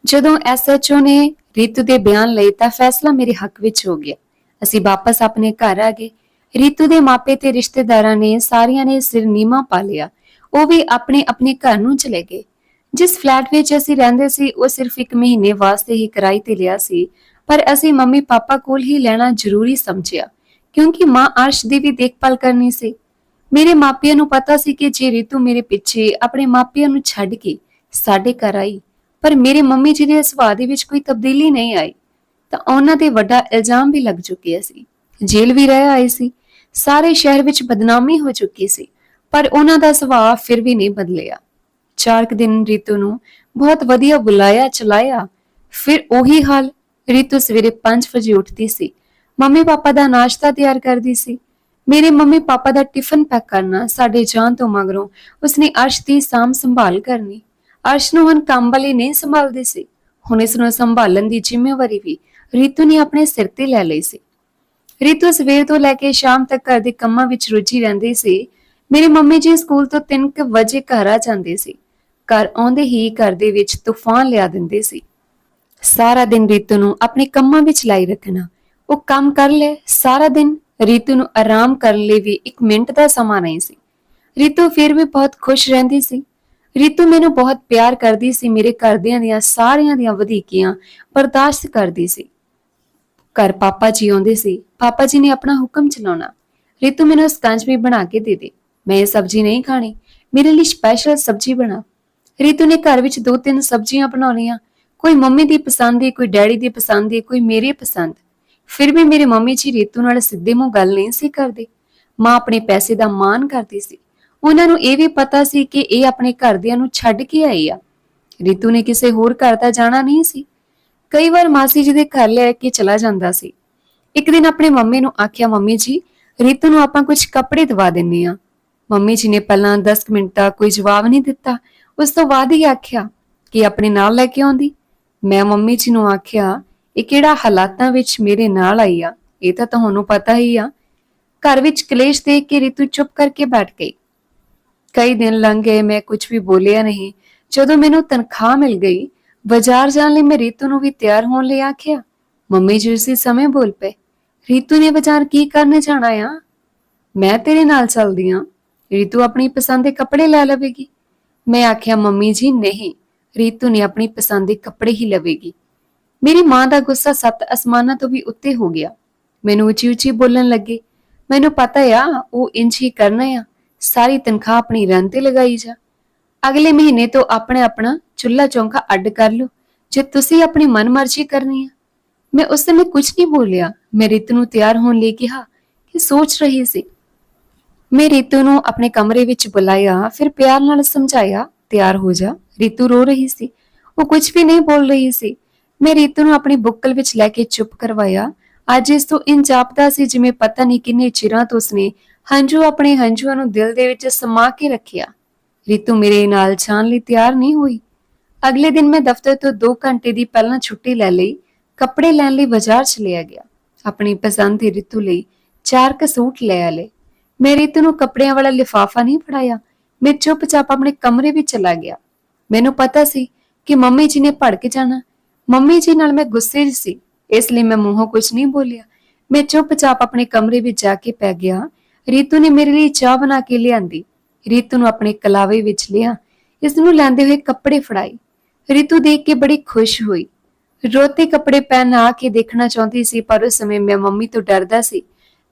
Speaker 1: ਜਦੋਂ ਐਸਐਚਓ ਨੇ ਰੀਤੂ ਦੇ ਬਿਆਨ ਲਈ ਤਾਂ ਫੈਸਲਾ ਮੇਰੇ ਹੱਕ ਵਿੱਚ ਹੋ ਗਿਆ। ਅਸੀਂ ਵਾਪਸ ਆਪਣੇ ਘਰ ਆ ਗਏ। ਰੀਤੂ ਦੇ ਮਾਪੇ ਤੇ ਰਿਸ਼ਤੇਦਾਰਾਂ ਨੇ ਸਾਰਿਆਂ ਨੇ ਸਿਰ ਨੀਮਾ ਪਾ ਲਿਆ। ਉਹ ਵੀ ਆਪਣੇ ਆਪਣੇ ਘਰ ਨੂੰ ਚਲੇ ਗਏ। ਜਿਸ ਫਲੈਟ ਵਿੱਚ ਅਸੀਂ ਰਹਿੰਦੇ ਸੀ, ਉਹ ਸਿਰਫ ਇੱਕ ਮਹੀਨੇ ਵਾਸਤੇ ਹੀ ਕਿਰਾਏ ਤੇ ਲਿਆ ਸੀ। ਪਰ ਅਸੀਂ ਮੰਮੀ ਪਾਪਾ ਕੋਲ ਹੀ ਲੈਣਾ ਜ਼ਰੂਰੀ ਸਮਝਿਆ। ਕਿਉਂਕਿ ਮਾਂ ਅਰਸ਼ ਦੀ ਵੀ ਦੇਖਭਾਲ ਕਰਨੀ ਸੀ। ਮੇਰੇ ਮਾਪਿਆਂ ਨੂੰ ਪਤਾ ਸੀ ਕਿ ਜੇ ਰਿਤੂ ਮੇਰੇ ਪਿੱਛੇ ਆਪਣੇ ਮਾਪਿਆਂ ਨੂੰ ਛੱਡ ਕੇ ਸਾਡੇ ਘਰ ਆਈ, ਪਰ ਮੇਰੇ ਮੰਮੀ ਜੀ ਦੇ ਸੁਭਾਅ ਦੇ ਵਿੱਚ ਕੋਈ ਤਬਦੀਲੀ ਨਹੀਂ ਆਈ, ਤਾਂ ਉਹਨਾਂ ਤੇ ਵੱਡਾ ਇਲਜ਼ਾਮ ਵੀ ਲੱਗ ਚੁੱਕਿਆ ਸੀ। ਜੇਲ੍ਹ ਵੀ ਰਹਿ ਆਏ ਸੀ। ਸਾਰੇ ਸ਼ਹਿਰ ਵਿੱਚ ਬਦਨਾਮੀ ਹੋ ਚੁੱਕੀ ਸੀ, ਪਰ ਉਹਨਾਂ ਦਾ ਸੁਭਾਅ ਫਿਰ ਵੀ ਨਹੀਂ ਬਦਲਿਆ। ਚਾਰ ਕੁ ਦਿਨ ਰੀਤੂ ਨੂੰ ਬਹੁਤ ਵਧੀਆ ਬੁਲਾਇਆ ਚਲਾਇਆ ਫਿਰ ਉਹੀ ਹਾਲ, ਰੀਤੂ ਸਵੇਰੇ 5 ਵਜੇ ਉੱਠਦੀ ਸੀ। ਮੰਮੀ ਪਾਪਾ ਦਾ ਨਾਸ਼ਤਾ ਤਿਆਰ ਕਰਦੀ ਸੀ। ਮੇਰੇ ਮੰਮੀ ਪਾਪਾ ਦਾ ਟਿਫਨ ਪੈਕ ਕਰਨਾ ਸਾਡੇ ਜਾਣ ਤੋਂ ਮਗਰੋਂ ਉਸਨੇ ਅਰਸ਼ ਦੀ ਸਾਂਭ ਸੰਭਾਲ ਕਰਨੀ। ਅਰਸ਼ ਨੂੰ ਹੁਣ ਕੰਮ ਵਾਲੀ ਨਹੀਂ ਸੰਭਾਲਦੀ ਸੀ। ਹੁਣ ਇਸ ਨੂੰ ਸੰਭਾਲਣ ਦੀ ਜ਼ਿੰਮੇਵਾਰੀ ਵੀ ਰੀਤੂ ਨੇ ਆਪਣੇ ਸਿਰ ਤੇ ਲੈ ਲਈ ਸੀ। ਰੀਤੂ ਸਵੇਰ ਤੋਂ ਲੈ ਕੇ ਸ਼ਾਮ ਤੱਕ ਘਰ ਦੇ ਕੰਮਾਂ ਵਿੱਚ ਰੁੱਝੀ ਰਹਿੰਦੀ ਸੀ। ਮੇਰੇ ਮੰਮੀ ਜੀ ਸਕੂਲ ਤੋਂ 3:00 ਵਜੇ ਘਰ ਆ ਜਾਂਦੇ ਸੀ। ਘਰ ਆਉਂਦੇ ਹੀ ਘਰ ਦੇ ਵਿੱਚ ਤੂਫਾਨ ਲਿਆ ਦਿੰਦੇ ਸੀ। ਸਾਰਾ ਦਿਨ ਰੀਤੂ ਨੂੰ ਆਪਣੇ ਕੰਮਾਂ ਵਿੱਚ ਲਾਈ ਰੱਖਣਾ ਉਹ ਕੰਮ ਕਰ ਲੈ ਸਾਰਾ ਦਿਨ ਰੀਤੂ ਨੂੰ ਆਰਾਮ ਕਰਨ ਲਈ ਵੀ 1 ਮਿੰਟ ਦਾ ਸਮਾਂ ਨਹੀਂ ਸੀ। ਰੀਤੂ ਫਿਰ ਵੀ ਬਹੁਤ ਖੁਸ਼ ਰਹਿੰਦੀ ਸੀ। ਰੀਤੂ ਮੈਨੂੰ ਬਹੁਤ ਪਿਆਰ ਕਰਦੀ ਸੀ। ਮੇਰੇ ਘਰਦਿਆਂ ਦੀਆਂ ਸਾਰਿਆਂ ਦੀਆਂ ਵਧੀਕੀਆਂ ਬਰਦਾਸ਼ਤ ਕਰਦੀ ਸੀ। ਘਰ ਪਾਪਾ ਜੀ ਆਉਂਦੇ ਸੀ। ਪਾਪਾ ਜੀ ਨੇ ਆਪਣਾ ਹੁਕਮ ਚਲਾਉਣਾ। ਰੀਤੂ ਮੈਨੂੰ ਸਕੰਜਵੀ ਬਣਾ ਕੇ ਦੇ ਦੇ। ਮੈਂ ਇਹ ਸਬਜ਼ੀ ਨਹੀਂ ਖਾਣੀ। ਮੇਰੇ ਲਈ ਸਪੈਸ਼ਲ ਸਬਜ਼ੀ ਬਣਾ। ਰੀਤੂ ਨੇ ਘਰ ਵਿੱਚ ਦੋ ਤਿੰਨ ਸਬਜ਼ੀਆਂ ਬਣਾਉਣੀਆਂ। ਕੋਈ ਮੰਮੀ ਦੀ ਪਸੰਦ ਦੀ, ਕੋਈ ਡੈਡੀ ਦੀ ਪਸੰਦ ਦੀ, ਕੋਈ ਮੇਰੀ ਪਸੰਦ। ਫਿਰ ਵੀ ਮੇਰੇ ਮੰਮੀ ਜੀ ਰੀਤੂ ਨਾਲ ਸਿੱਧੇ ਮੂੰਹ ਗੱਲ ਨਹੀਂ ਸੀ ਕਰਦੇ। ਮਾਂ ਆਪਣੇ ਪੈਸੇ ਦਾ ਮਾਣ ਕਰਦੀ ਸੀ। ਉਹਨਾਂ ਨੂੰ ਇਹ ਵੀ ਪਤਾ ਸੀ ਕਿ ਇਹ ਆਪਣੇ ਘਰਦਿਆਂ ਨੂੰ ਛੱਡ ਕੇ ਆਈ ਆ। ਰੀਤੂ ਨੇ ਕਿਸੇ ਹੋਰ ਘਰ ਤਾਂ ਜਾਣਾ ਨਹੀਂ ਸੀ। ਕਈ ਵਾਰ ਮਾਸੀ ਜੀ ਦੇ ਘਰ ਲੈ ਕੇ ਚਲਾ ਜਾਂਦਾ ਸੀ। ਇੱਕ ਦਿਨ ਆਪਣੇ ਮੰਮੀ ਨੂੰ ਆਖਿਆ, ਮੰਮੀ ਜੀ, ਰੀਤੂ ਨੂੰ ਆਪਾਂ ਕੁਝ ਕੱਪੜੇ ਦਵਾ ਦਿੰਨੇ ਆ। ਮੰਮੀ ਜੀ ਨੇ ਪਹਿਲਾਂ 10 ਮਿੰਟ ਤੱਕ ਕੋਈ ਜਵਾਬ ਨਹੀਂ ਦਿੱਤਾ। ਉਸ ਤੋਂ ਬਾਅਦ ਹੀ ਆਖਿਆ ਕਿ ਆਪਣੇ ਨਾਲ ਲੈ ਕੇ ਆਉਂਦੀ। ਮੈਂ ਮੰਮੀ ਜੀ ਨੂੰ ਆਖਿਆ ਇਹ ਕਿਹੜਾ ਹਾਲਾਤਾਂ ਵਿੱਚ ਮੇਰੇ ਨਾਲ ਆਈ ਆ? ਇਹ ਤਾਂ ਤੁਹਾਨੂੰ ਪਤਾ ਹੀ ਆ। ਘਰ ਵਿੱਚ ਕਲੇਸ਼ ਦੇਖ ਕੇ ਰਿਤੂ ਚੁੱਪ ਕਰਕੇ ਬੈਠ ਗਈ। ਕਈ ਦਿਨ ਲੰਘ ਗਏ, ਮੈਂ ਕੁਝ ਵੀ ਬੋਲਿਆ ਨਹੀਂ। ਜਦੋਂ ਮੈਨੂੰ ਤਨਖਾਹ ਮਿਲ ਗਈ, ਬਾਜ਼ਾਰ ਜਾਣ ਲਈ ਮੈਂ ਰੀਤੂ ਨੂੰ ਵੀ ਤਿਆਰ ਹੋਣ ਲਈ ਆਖਿਆ, ਮੰਮੀ ਜੀ ਉਸੇ ਸਮੇਂ ਬੋਲ ਪਏ। ਰੀਤੂ ਨੇ ਬਾਜ਼ਾਰ ਕੀ ਕਰਨ ਜਾਣਾ ਆ? ਮੈਂ ਤੇਰੇ ਨਾਲ ਚੱਲਦੀ ਆਂ। ਰੀਤੂ ਆਪਣੀ ਪਸੰਦ ਦੇ ਕੱਪੜੇ ਲੈ ਲਵੇਗੀ। ਮੈਂ ਆਖਿਆ, ਮੰਮੀ ਜੀ, ਨਹੀਂ। ਰੀਤੂ ਨੇ ਆਪਣੀ ਪਸੰਦ ਦੇ ਕੱਪੜੇ ਹੀ ਲਵੇਗੀ। ਮੇਰੀ ਮਾਂ ਦਾ ਗੁੱਸਾ ਸੱਤ ਅਸਮਾਨਾਂ ਤੋਂ ਵੀ ਉੱਤੇ ਹੋ ਗਿਆ। ਮੈਨੂੰ ਉੱਚੀ ਉੱਚੀ ਬੋਲਣ ਲੱਗੇ। ਮੈਨੂੰ ਪਤਾ ਆ, ਉਹ ਇੰਜ ਹੀ ਕਰਨਾ ਆ। ਸਾਰੀ ਤਨਖਾਹ ਆਪਣੀ ਰਨ ਤੇ ਲਗਾਈ ਜਾ। ਅਗਲੇ ਮਹੀਨੇ ਤੋਂ ਆਪਣੇ ਆਪਣਾ ਚੁੱਲ੍ਹਾ ਚੌਂਕਾ ਅੱਡ ਕਰ ਲਓ। ਜੇ ਤੁਸੀਂ ਆਪਣੀ ਮਨਮਰਜ਼ੀ ਕਰਨੀ ਆ। ਮੈਂ ਉਸ ਸਮੇਂ ਕੁਝ ਨਹੀਂ ਬੋਲਿਆ। ਮੈਂ ਰਿਤੂ ਨੂੰ ਤਿਆਰ ਹੋਣ ਲਈ ਕਿਹਾ ਕਿ ਸੋਚ ਰਹੀ ਸੀ। ਮੈਂ ਰਿਤੂ ਨੂੰ ਆਪਣੇ ਕਮਰੇ ਵਿੱਚ ਬੁਲਾਇਆ, ਫਿਰ ਪਿਆਰ ਨਾਲ ਸਮਝਾਇਆ, ਤਿਆਰ ਹੋ ਜਾ। ਰਿਤੂ ਰੋ ਰਹੀ ਸੀ। ਉਹ ਕੁਝ ਵੀ ਨਹੀਂ ਬੋਲ ਰਹੀ ਸੀ। ਮੈਂ ਰੀਤੂ ਨੂੰ ਆਪਣੀ ਬੁੱਕਲ ਵਿੱਚ ਲੈ ਕੇ ਚੁੱਪ ਕਰਵਾਇਆ। ਅੱਜ ਇਸ ਤੋਂ ਇੰਜ ਸੀ ਜਿਵੇਂ ਪਤਾ ਨਹੀਂ ਕਿੰਨੇ ਚਿਰਾਂ ਤੋਂ ਉਸਨੇ ਹੰਝੂ ਆਪਣੇ ਹੰਝੂਆਂ ਨੂੰ ਦਿਲ ਦੇ ਵਿੱਚ ਸਮਾ ਕੇ ਰੱਖਿਆ। ਰੀਤੂ ਮੇਰੇ ਨਾਲ ਜਾਣ ਲਈ ਤਿਆਰ ਨਹੀਂ ਹੋਈ। ਅਗਲੇ ਦਿਨ ਮੈਂ ਦਫ਼ਤਰ ਤੋਂ 2 ਘੰਟੇ ਦੀ ਪਹਿਲਾਂ ਛੁੱਟੀ ਲੈ ਲਈ, ਕੱਪੜੇ ਲੈਣ ਲਈ ਬਾਜ਼ਾਰ ਚਲਿਆ ਗਿਆ। ਆਪਣੀ ਪਸੰਦ ਦੀ ਰੀਤੂ ਲਈ ਚਾਰ ਕ ਸੂਟ ਲੈ ਆਲੇ। ਮੈਂ ਰੀਤੂ ਨੂੰ ਕੱਪੜਿਆਂ ਵਾਲਾ ਲਿਫਾਫਾ ਨਹੀਂ ਫੜਾਇਆ। ਮੈਂ ਚੁੱਪਚਾਪ ਆਪਣੇ ਕਮਰੇ ਵਿੱਚ ਚਲਾ ਗਿਆ। ਮੈਨੂੰ ਪਤਾ ਸੀ ਕਿ ਮੰਮੀ ਜੀ ਨੇ ਭੜਕ ਜਾਣਾ। ਮੰਮੀ ਜੀ ਨਾਲ ਮੈਂ ਗੁੱਸੇ 'ਚ ਸੀ, ਇਸ ਲਈ ਮੈਂ ਮੂੰਹੋਂ ਕੁਝ ਨਹੀਂ ਬੋਲਿਆ। ਮੈਂ ਚੁੱਪਚਾਪ ਆਪਣੇ ਕਮਰੇ ਵਿੱਚ ਜਾ ਕੇ ਪੈ ਗਿਆ। ਰੀਤੂ ਨੇ ਮੇਰੇ ਲਈ ਚਾਹ ਬਣਾ ਕੇ ਲਿਆਂਦੀ। ਰੀਤੂ ਨੂੰ ਆਪਣੇ ਕਲਾਵੇ ਵਿੱਚ ਲਿਆ। ਇਸ ਨੂੰ ਲੈਂਦੇ ਹੋਏ ਕੱਪੜੇ ਫੜਾਈ ਰੀਤੂ ਦੇਖ ਕੇ ਬੜੀ ਖੁਸ਼ ਹੋਈ। ਰੋਤੇ ਕੱਪੜੇ ਪਹਿਨ ਆ ਕੇ ਦੇਖਣਾ ਚਾਹੁੰਦੀ ਸੀ, ਪਰ ਉਸ ਸਮੇਂ ਮੈਂ ਮੰਮੀ ਤੋਂ ਡਰਦਾ ਸੀ।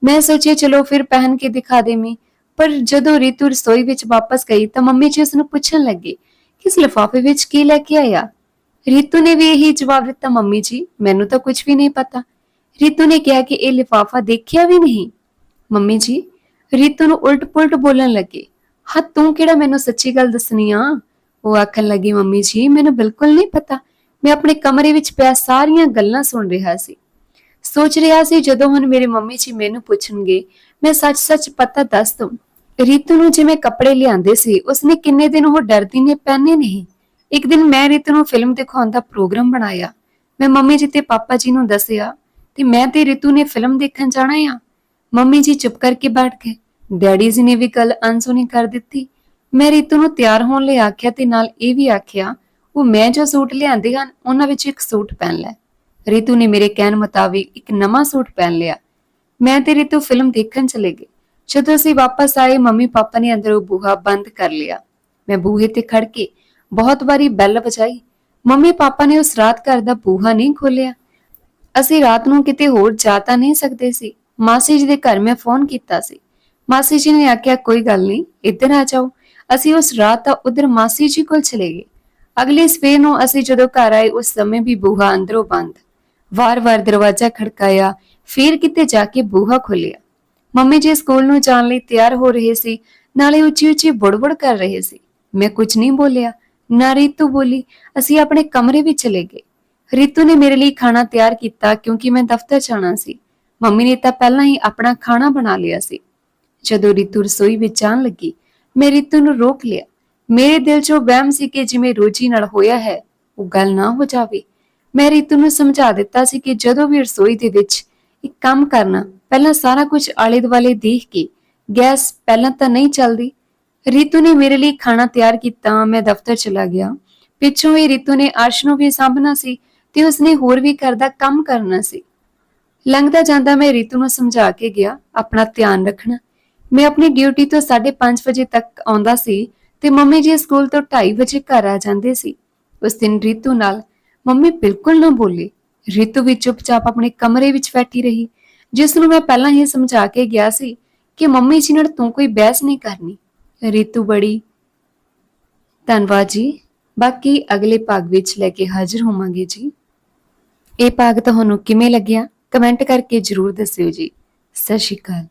Speaker 1: ਮੈਂ ਸੋਚਿਆ, ਚਲੋ ਫਿਰ ਪਹਿਨ ਕੇ ਦਿਖਾ ਦੇਵੀਂ। ਪਰ ਜਦੋਂ ਰੀਤੂ ਰਸੋਈ ਵਿੱਚ ਵਾਪਸ ਗਈ ਤਾਂ ਮੰਮੀ ਜੀ ਉਸ ਨੂੰ ਪੁੱਛਣ ਲੱਗੇ, ਕਿਸ ਲਿਫਾਫੇ ਵਿੱਚ ਕੀ ਲੈ ਕੇ ਆਇਆ? ਰੀਤੂ ਨੇ ਵੀ ਇਹੀ ਜਵਾਬ ਦਿੱਤਾ, ਮੰਮੀ ਜੀ, ਮੈਨੂੰ ਤਾਂ ਕੁਝ ਵੀ ਨਹੀਂ ਪਤਾ। ਰੀਤੂ ਨੇ ਕਿਹਾ ਕਿ ਇਹ ਲਿਫਾਫਾ ਦੇਖਿਆ ਵੀ ਨਹੀਂ। ਮੰਮੀ ਜੀ, ਰੀਤੂ ਨੂੰ ਉਲਟ-ਪੁਲਟ ਬੋਲਣ ਲੱਗੇ। ਹਾਂ, ਤੂੰ ਕਿਹੜਾ ਮੈਨੂੰ ਸੱਚੀ ਗੱਲ ਦੱਸਣੀ ਆ? ਉਹ ਆਖਣ ਲੱਗੀ, ਮੰਮੀ ਜੀ, ਮੈਨੂੰ ਬਿਲਕੁਲ ਨਹੀਂ ਪਤਾ। ਮੈਂ ਆਪਣੇ ਕਮਰੇ ਵਿੱਚ ਪਿਆ ਸਾਰੀਆਂ ਗੱਲਾਂ ਸੁਣ ਰਿਹਾ ਸੀ। ਸੋਚ ਰਿਹਾ ਸੀ, ਜਦੋਂ ਹੁਣ ਮੇਰੇ ਮੰਮੀ ਜੀ ਮੈਨੂੰ ਪੁੱਛਣਗੇ, ਮੈਂ ਸੱਚ-ਸੱਚ ਪਤਾ ਦੱਸ ਦੂੰ ਰੀਤੂ ਨੂੰ ਜਿਵੇਂ ਕੱਪੜੇ ਲਿਆਂਦੇ ਸੀ, ਉਸਨੇ ਕਿੰਨੇ ਦਿਨ ਉਹ ਡਰਦੀ ਨੇ ਪਹਿਨੇ ਨਹੀਂ। ਇੱਕ ਦਿਨ ਮੈਂ ਰੀਤੂ ਨੂੰ ਫਿਲਮ ਦਿਖਾਉਣ ਦਾ ਪ੍ਰੋਗਰਾਮ ਬਣਾਇਆ। ਮੈਂ ਮੰਮੀ ਜੀ ਤੇ ਪਾਪਾ ਜੀ ਨੂੰ ਦੱਸਿਆ ਤੇ ਮੈਂ ਤੇ ਰੀਤੂ ਨੇ ਫਿਲਮ ਦੇਖਣ ਜਾਣਾ ਆ। ਮੰਮੀ ਜੀ ਚੁੱਪ ਕਰਕੇ ਬੈਠ ਗਏ। ਡੈਡੀ ਜੀ ਨੇ ਵੀ ਕੱਲ ਅਨਸੁਣੀ ਕਰ ਦਿੱਤੀ। ਮੈਂ ਰੀਤੂ ਨੂੰ ਤਿਆਰ ਹੋਣ ਲਈ ਆਖਿਆ ਤੇ ਨਾਲ ਇਹ ਵੀ ਆਖਿਆ, ਉਹ ਮੈਂ ਜੋ ਸੂਟ ਲਿਆਂਦੇ ਹਨ, ਉਹਨਾਂ ਵਿੱਚ ਇੱਕ ਸੂਟ ਪਹਿਨ ਲੈ। ਰੀਤੂ ਨੇ ਮੇਰੇ ਕਹਿਣ ਮੁਤਾਬਿਕ ਇੱਕ ਨਵਾਂ ਸੂਟ ਪਹਿਨ ਲਿਆ। ਮੈਂ ਤੇ ਰਿਤੂ ਫਿਲਮ ਦੇਖਣ ਚਲੇ ਗਏ। ਜਦੋਂ ਅਸੀਂ ਵਾਪਸ ਆਏ, ਮੰਮੀ ਪਾਪਾ ਨੇ ਅੰਦਰੋਂ ਬੂਹਾ ਬੰਦ ਕਰ ਲਿਆ। ਮੈਂ ਬੂਹੇ ਤੇ ਖੜ ਕੇ ਬਹੁਤ ਵਾਰੀ ਬੈਲ ਵਜਾਈ। ਮੰਮੀ ਪਾਪਾ ਨੇ ਉਸ ਰਾਤ ਘਰ ਦਾ ਬੂਹਾ ਨਹੀਂ ਖੋਲਿਆ ਅਸੀਂ ਰਾਤ ਨੂੰ ਕਿਤੇ ਹੋਰ ਜਾ ਤਾਂ ਨਹੀਂ ਸਕਦੇ ਸੀ। ਮਾਸੀ ਜੀ ਦੇ ਘਰ ਮੈਂ ਫੋਨ ਕੀਤਾ ਸੀ। ਮਾਸੀ ਜੀ ਨੇ ਆਖਿਆ, ਕੋਈ ਗੱਲ ਨਹੀਂ, ਇੱਧਰ ਆ ਜਾਓ। ਅਸੀਂ ਉਸ ਰਾਤ ਤਾਂ ਉਧਰ ਮਾਸੀ ਜੀ ਕੋਲ ਚਲੇ ਗਏ। ਅਗਲੀ ਸਵੇਰ ਨੂੰ ਅਸੀਂ ਜਦੋਂ ਘਰ ਆਏ, ਉਸ ਸਮੇਂ ਵੀ ਬੂਹਾ ਅੰਦਰੋਂ ਬੰਦ। ਵਾਰ-ਵਾਰ ਦਰਵਾਜ਼ਾ ਖੜਕਾਇਆ, ਫਿਰ ਕਿਤੇ ਜਾ ਕੇ ਬੂਹਾ ਖੋਲਿਆ ਮੰਮੀ ਜੀ ਸਕੂਲ ਨੂੰ ਜਾਣ ਲਈ ਤਿਆਰ ਹੋ ਰਹੇ ਸੀ। ਨਾਲੇ ਉੱਚੀ-ਉੱਚੀ ਬੁੜਬੁੜ ਕਰ ਰਹੇ ਸੀ। ਮੈਂ ਕੁਝ ਨਹੀਂ ਬੋਲਿਆ। ਨਾ ਰੀਤੂ ਬੋਲੀ, ਅਸੀਂ ਆਪਣੇ ਕਮਰੇ ਵਿੱਚ ਚਲੇ ਗਏ। ਰੀਤੂ ਨੇ ਮੇਰੇ ਲਈ ਖਾਣਾ ਤਿਆਰ ਕੀਤਾ ਕਿਉਂਕਿ ਮੈਂ ਦਫ਼ਤਰ ਜਾਣਾ ਸੀ। ਮੰਮੀ ਨੇ ਤਾਂ ਪਹਿਲਾਂ ਹੀ ਆਪਣਾ ਖਾਣਾ ਬਣਾ ਲਿਆ ਸੀ। ਜਦੋਂ ਰੀਤੂ ਰਸੋਈ ਵਿੱਚ ਜਾਣ ਲੱਗੀ, ਮੈਂ ਰੀਤੂ ਨੂੰ ਰੋਕ ਲਿਆ। ਮੇਰੇ ਦਿਲ 'ਚੋਂ ਵਹਿਮ ਸੀ ਕਿ ਜਿਵੇਂ ਰੋਜੀ ਨਾਲ ਹੋਇਆ ਹੈ, ਉਹ ਗੱਲ ਨਾ ਹੋ ਜਾਵੇ। ਮੈਂ ਰੀਤੂ ਨੂੰ ਸਮਝਾ ਦਿੱਤਾ ਸੀ ਕਿ ਜਦੋਂ ਵੀ ਰਸੋਈ ਦੇ ਵਿੱਚ ਇੱਕ ਕੰਮ ਕਰਨਾ, ਪਹਿਲਾਂ ਸਾਰਾ ਕੁਝ ਆਲੇ ਦੁਆਲੇ ਦੇਖ ਕੇ, ਗੈਸ ਪਹਿਲਾਂ ਤਾਂ ਨਹੀਂ ਚੱਲਦੀ ਰੀਤੂ ਨੇ ਮੇਰੇ ਲਈ ਖਾਣਾ ਤਿਆਰ ਕੀਤਾ, ਮੈਂ ਦਫ਼ਤਰ ਚਲਾ ਗਿਆ। ਪਿੱਛੋਂ ਹੀ ਰੀਤੂ ਨੇ ਅਰਸ਼ ਨੂੰ ਵੀ ਸਾਂਭਣਾ ਸੀ ਤੇ ਉਸਨੇ ਹੋਰ ਵੀ ਘਰ ਦਾ ਕੰਮ ਕਰਨਾ ਸੀ। ਲੰਘਦਾ ਜਾਂਦਾ ਮੈਂ ਰੀਤੂ ਨੂੰ ਸਮਝਾ ਕੇ ਗਿਆ, ਆਪਣਾ ਧਿਆਨ ਰੱਖਣਾ। ਮੈਂ ਆਪਣੀ ਡਿਊਟੀ ਤੋਂ 5:30 ਵਜੇ ਤੱਕ ਆਉਂਦਾ ਸੀ ਤੇ ਮੰਮੀ ਜੀ ਸਕੂਲ ਤੋਂ 2:30 ਵਜੇ ਘਰ ਆ ਜਾਂਦੇ ਸੀ। ਉਸ ਦਿਨ ਰੀਤੂ ਨਾਲ, ਮੰਮੀ, ਬਿਲਕੁਲ ਨਾ ਬੋਲੀ। ਰੀਤੂ ਵੀ ਚੁੱਪਚਾਪ ਆਪਣੇ ਕਮਰੇ ਵਿੱਚ ਬੈਠੀ ਰਹੀ, ਜਿਸ ਨੂੰ ਮੈਂ ਪਹਿਲਾਂ ਹੀ ਸਮਝਾ ਕੇ ਗਿਆ ਸੀ ਕਿ ਮੰਮੀ ਜੀ ਨਾਲ ਤੂੰ ਕੋਈ ਬਹਿਸ ਨਹੀਂ ਕਰਨੀ। ਰੀਤੂ ਬੜੀ। ਧੰਨਵਾਦ ਜੀ। ਬਾਕੀ ਅਗਲੇ ਭਾਗ ਵਿੱਚ ਲੈ ਕੇ ਹਾਜ਼ਰ ਹੋਵਾਂਗੇ ਜੀ। ਇਹ ਭਾਗ ਤੁਹਾਨੂੰ ਕਿਵੇਂ ਲੱਗਿਆ? ਕਮੈਂਟ ਕਰਕੇ ਜਰੂਰ ਦੱਸਿਓ ਜੀ। ਸਤਿ ਸ਼੍ਰੀ ਅਕਾਲ।